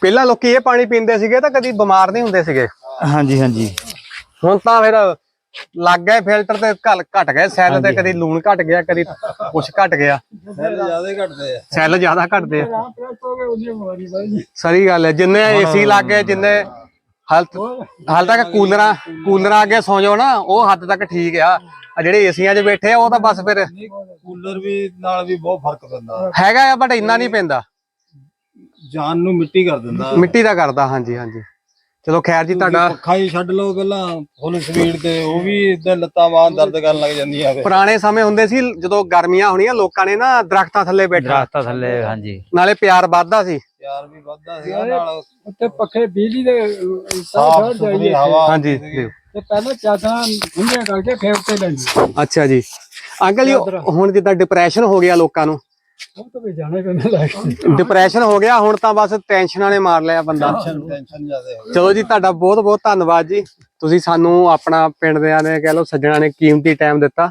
ਪਹਿਲਾਂ ਲੋਕੀ ਇਹ ਪਾਣੀ ਪੀਂਦੇ ਸੀਗੇ ਤਾਂ ਕਦੀ ਬਿਮਾਰ ਨਹੀਂ ਹੁੰਦੇ ਸੀਗੇ। ਹਾਂਜੀ ਹਾਂਜੀ। ਹੁਣ ਤਾਂ ਫਿਰ ਲੱਗ ਗਏ ਫਿਲਟਰ ਤੇ ਘਲ ਘਟ ਗਏ ਸੈੱਲ ਤੇ ਕਦੀ ਲੂਣ ਘਟ ਗਿਆ ਕਦੀ ਕੁਛ ਘਟ ਗਿਆ। ਜ਼ਿਆਦਾ ਹੀ ਘਟਦੇ ਆ। ਸੈੱਲ ਜ਼ਿਆਦਾ ਘਟਦੇ ਆ। ਸਹੀ ਗੱਲ ਹੈ ਜਿੰਨੇ ਏਸੀ ਲੱਗ ਗਏ ਜਿੰਨੇ ਹਾਲ ਹਾਲ ਤੱਕ ਕੂਲਰਾਂ ਕੂਲਰਾਂ ਅੱਗੇ ਸੌ ਜਾਓ ਨਾ ਉਹ ਹੱਦ ਤੱਕ ਠੀਕ ਆ। ਆ ਜਿਹੜੇ ਏਸੀਆਂ 'ਚ ਬੈਠੇ ਆ ਉਹ ਤਾਂ ਬਸ ਫਿਰ ਕੂਲਰ ਵੀ ਨਾਲ ਵੀ ਬਹੁਤ ਫ਼ਰਕ ਪੈਂਦਾ। ਹੈਗਾ ਆ ਬਟ ਇੰਨਾ ਨਹੀਂ ਪੈਂਦਾ। ਜਾਨ ਨੂੰ ਮਿੱਟੀ ਕਰ ਦਿੰਦਾ। ਮਿੱਟੀ ਦਾ ਕਰਦਾ ਹਾਂਜੀ ਹਾਂਜੀ। ਚਲੋ ਖੈਰ ਜੀ ਤੁਹਾਡਾ ਪੱਖਾ ਹੀ ਛੱਡ ਲਓ ਪਹਿਲਾਂ ਫੁੱਲ ਸਪੀਡ ਤੇ ਉਹ ਵੀ ਇਦਾਂ ਲੱਤਾਂ ਬਾਹਾਂ ਦਰਦ ਕਰਨ ਲੱਗ ਜਾਂਦੀਆਂ ਫਿਰ ਪੁਰਾਣੇ ਸਮੇਂ ਹੁੰਦੇ ਸੀ ਜਦੋਂ ਗਰਮੀਆਂ ਹੋਣੀਆਂ ਲੋਕਾਂ ਨੇ ਨਾ ਦਰਖਤਾਂ ਥੱਲੇ ਬੈਠਣਾ। ਦਰਖਤਾਂ ਥੱਲੇ ਹਾਂਜੀ। ਨਾਲੇ ਪਿਆਰ ਵੱਧਦਾ ਸੀ। ਯਾਰ ਵੀ ਵੱਧਦਾ ਸੀਗਾ ਨਾਲ ਉੱਤੇ ਪੱਖੇ ਬਿਜਲੀ ਦੇ ਸਾਫ਼ ਸਾਹ ਸੁਥਰੀ ਜਾਈਏ ਹਵਾ ਹਾਂਜੀ। ਤੇ ਪਹਿਲਾਂ ਚਾਦਰਾਂ ਹੁੰਦੀਆਂ ਕਰਕੇ ਫੇਰ ਉੱਤੇ ਲੈਂਦੇ ਅੱਛਾ ਜੀ। ਅੰਕਲ ਜੀ ਹੁਣ ਜਿੱਦਾਂ ਡਿਪਰੈਸ਼ਨ ਹੋ ਗਿਆ ਲੋਕਾਂ ਨੂੰ ਉਹ ਤਾਂ ਵੀ ਜਾਣੇ ਡਿਪਰੈਸ਼ਨ ਹੋ ਗਿਆ ਹੁਣ ਤਾਂ ਬਸ ਟੈਨਸ਼ਨਾਂ ਨੇ ਮਾਰ ਲਿਆ ਬੰਦਾ। ਟੈਨਸ਼ਨ ਟੈਨਸ਼ਨ ਜ਼ਿਆਦਾ ਹੋ ਚਲੋ ਜੀ ਤੁਹਾਡਾ ਬਹੁਤ ਬਹੁਤ ਧੰਨਵਾਦ ਜੀ। ਤੁਸੀਂ ਸਾਨੂੰ ਆਪਣਾ ਪਿੰਡ ਦਿਆਂ ਨੇ ਕਹਿ ਲਓ ਸੱਜਣਾ ਨੇ ਕੀਮਤੀ ਟਾਈਮ ਦਿੱਤਾ।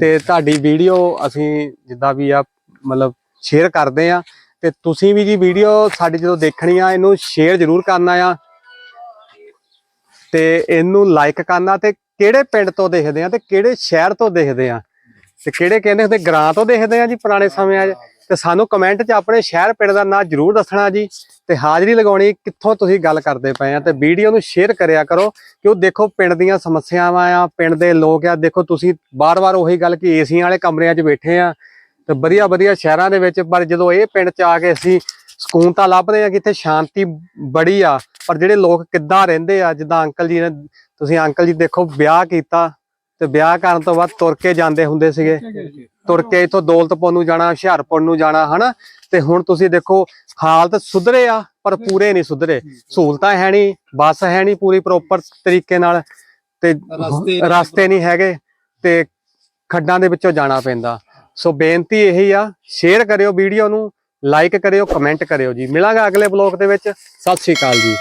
ਤੇ ਤੁਹਾਡੀ ਵੀਡੀਓ ਅਸੀਂ ਜਿੱਦਾਂ ਵੀ ਆ ਮਤਲਬ ਸ਼ੇਅਰ ਕਰਦੇ ਆ। ਤੇ ਤੁਸੀਂ ਵੀ ਜੀ ਵੀਡੀਓ ਸਾਡੀ ਜਦੋਂ ਦੇਖਣੀ ਆ ਇਹਨੂੰ ਸ਼ੇਅਰ ਜ਼ਰੂਰ ਕਰਨਾ ਆ। ਤੇ ਇਹਨੂੰ ਲਾਈਕ ਕਰਨਾ ਤੇ ਕਿਹੜੇ ਪਿੰਡ ਤੋਂ ਦੇਖਦੇ ਆ ਤੇ ਕਿਹੜੇ ਸ਼ਹਿਰ ਤੋਂ ਦੇਖਦੇ ਆ? ਤੇ ਕਿਹੜੇ ਕਹਿੰਦੇ ਹੁੰਦੇ ਗ੍ਰਾਂ ਤੋਂ ਦੇਖਦੇ ਆ ਜੀ ਪੁਰਾਣੇ ਸਮਿਆਂ 'ਚ। ਤੇ ਸਾਨੂੰ ਕਮੈਂਟ 'ਚ ਆਪਣੇ ਸ਼ਹਿਰ ਪਿੰਡ ਦਾ ਨਾਂ ਜ਼ਰੂਰ ਦੱਸਣਾ ਜੀ। ਤੇ ਹਾਜ਼ਰੀ ਲਗਾਉਣੀ ਕਿੱਥੋਂ ਤੁਸੀਂ ਗੱਲ ਕਰਦੇ ਪਏ ਆ। ਤੇ ਵੀਡੀਓ ਨੂੰ ਸ਼ੇਅਰ ਕਰਿਆ ਕਰੋ ਕਿ ਉਹ ਦੇਖੋ ਪਿੰਡ ਦੀਆਂ ਸਮੱਸਿਆਵਾਂ ਆ ਪਿੰਡ ਦੇ ਲੋਕ ਆ। ਦੇਖੋ ਤੁਸੀਂ ਬਾਰ-ਬਾਰ ਉਹੀ ਗੱਲ ਕਿ ਏਸੀਆਂ ਵਾਲੇ ਕਮਰਿਆਂ 'ਚ ਬੈਠੇ ਆ। ਤੇ ਵਧੀਆ ਵਧੀਆ ਸ਼ਹਿਰਾਂ ਦੇ ਵਿੱਚ ਪਰ ਜਦੋਂ ਇਹ ਪਿੰਡ 'ਚ ਆ ਕੇ ਅਸੀਂ ਸਕੂਨ ਤਾਂ ਲੱਭਦੇ ਆ ਕਿ ਇੱਥੇ ਸ਼ਾਂਤੀ ਬੜੀ ਆ। ਪਰ ਜਿਹੜੇ ਲੋਕ ਕਿੱਦਾਂ ਰਹਿੰਦੇ ਆ ਜਿੱਦਾਂ ਅੰਕਲ ਜੀ ਨੇ ਤੁਸੀਂ ਅੰਕਲ ਜੀ ਦੇਖੋ ਵਿਆਹ ਕੀਤਾ। ਤੇ ਵਿਆਹ ਕਰਨ ਤੋਂ ਬਾਅਦ ਤੁਰ ਕੇ ਜਾਂਦੇ ਹੁੰਦੇ ਸੀਗੇ। ਤੁਰ ਕੇ ਇਥੋਂ ਦੌਲਤਪੁਰ ਨੂੰ ਜਾਣਾ ਹੁਸ਼ਿਆਰਪੁਰ ਨੂੰ ਜਾਣਾ ਹਨਾ? ਤੇ ਹੁਣ ਤੁਸੀਂ ਦੇਖੋ ਹਾਲਤ ਸੁਧਰੇ ਆ ਪਰ ਪੂਰੇ ਨਹੀਂ ਸੁਧਰੇ। ਸਹੂਲਤਾਂ ਹੈ ਨਹੀਂ ਬੱਸ ਹੈ ਨਹੀਂ ਪੂਰੀ ਪ੍ਰੋਪਰ ਤਰੀਕੇ ਨਾਲ। ਤੇ ਰਸਤੇ- ਰਸਤੇ ਨਹੀਂ ਹੈਗੇ ਤੇ ਖੱਡਾਂ ਦੇ ਵਿੱਚੋਂ ਜਾਣਾ ਪੈਂਦਾ। ਸੋ ਬੇਨਤੀ ਇਹੀ ਆ ਸ਼ੇਅਰ ਕਰਿਓ ਵੀਡੀਓ ਨੂੰ ਲਾਈਕ ਕਰਿਓ ਕਮੈਂਟ ਕਰਿਓ ਜੀ। ਮਿਲਾਂਗਾ ਅਗਲੇ ਬਲੌਗ ਦੇ ਵਿੱਚ। ਸਤਿ ਸ਼੍ਰੀ ਅਕਾਲ ਜੀ।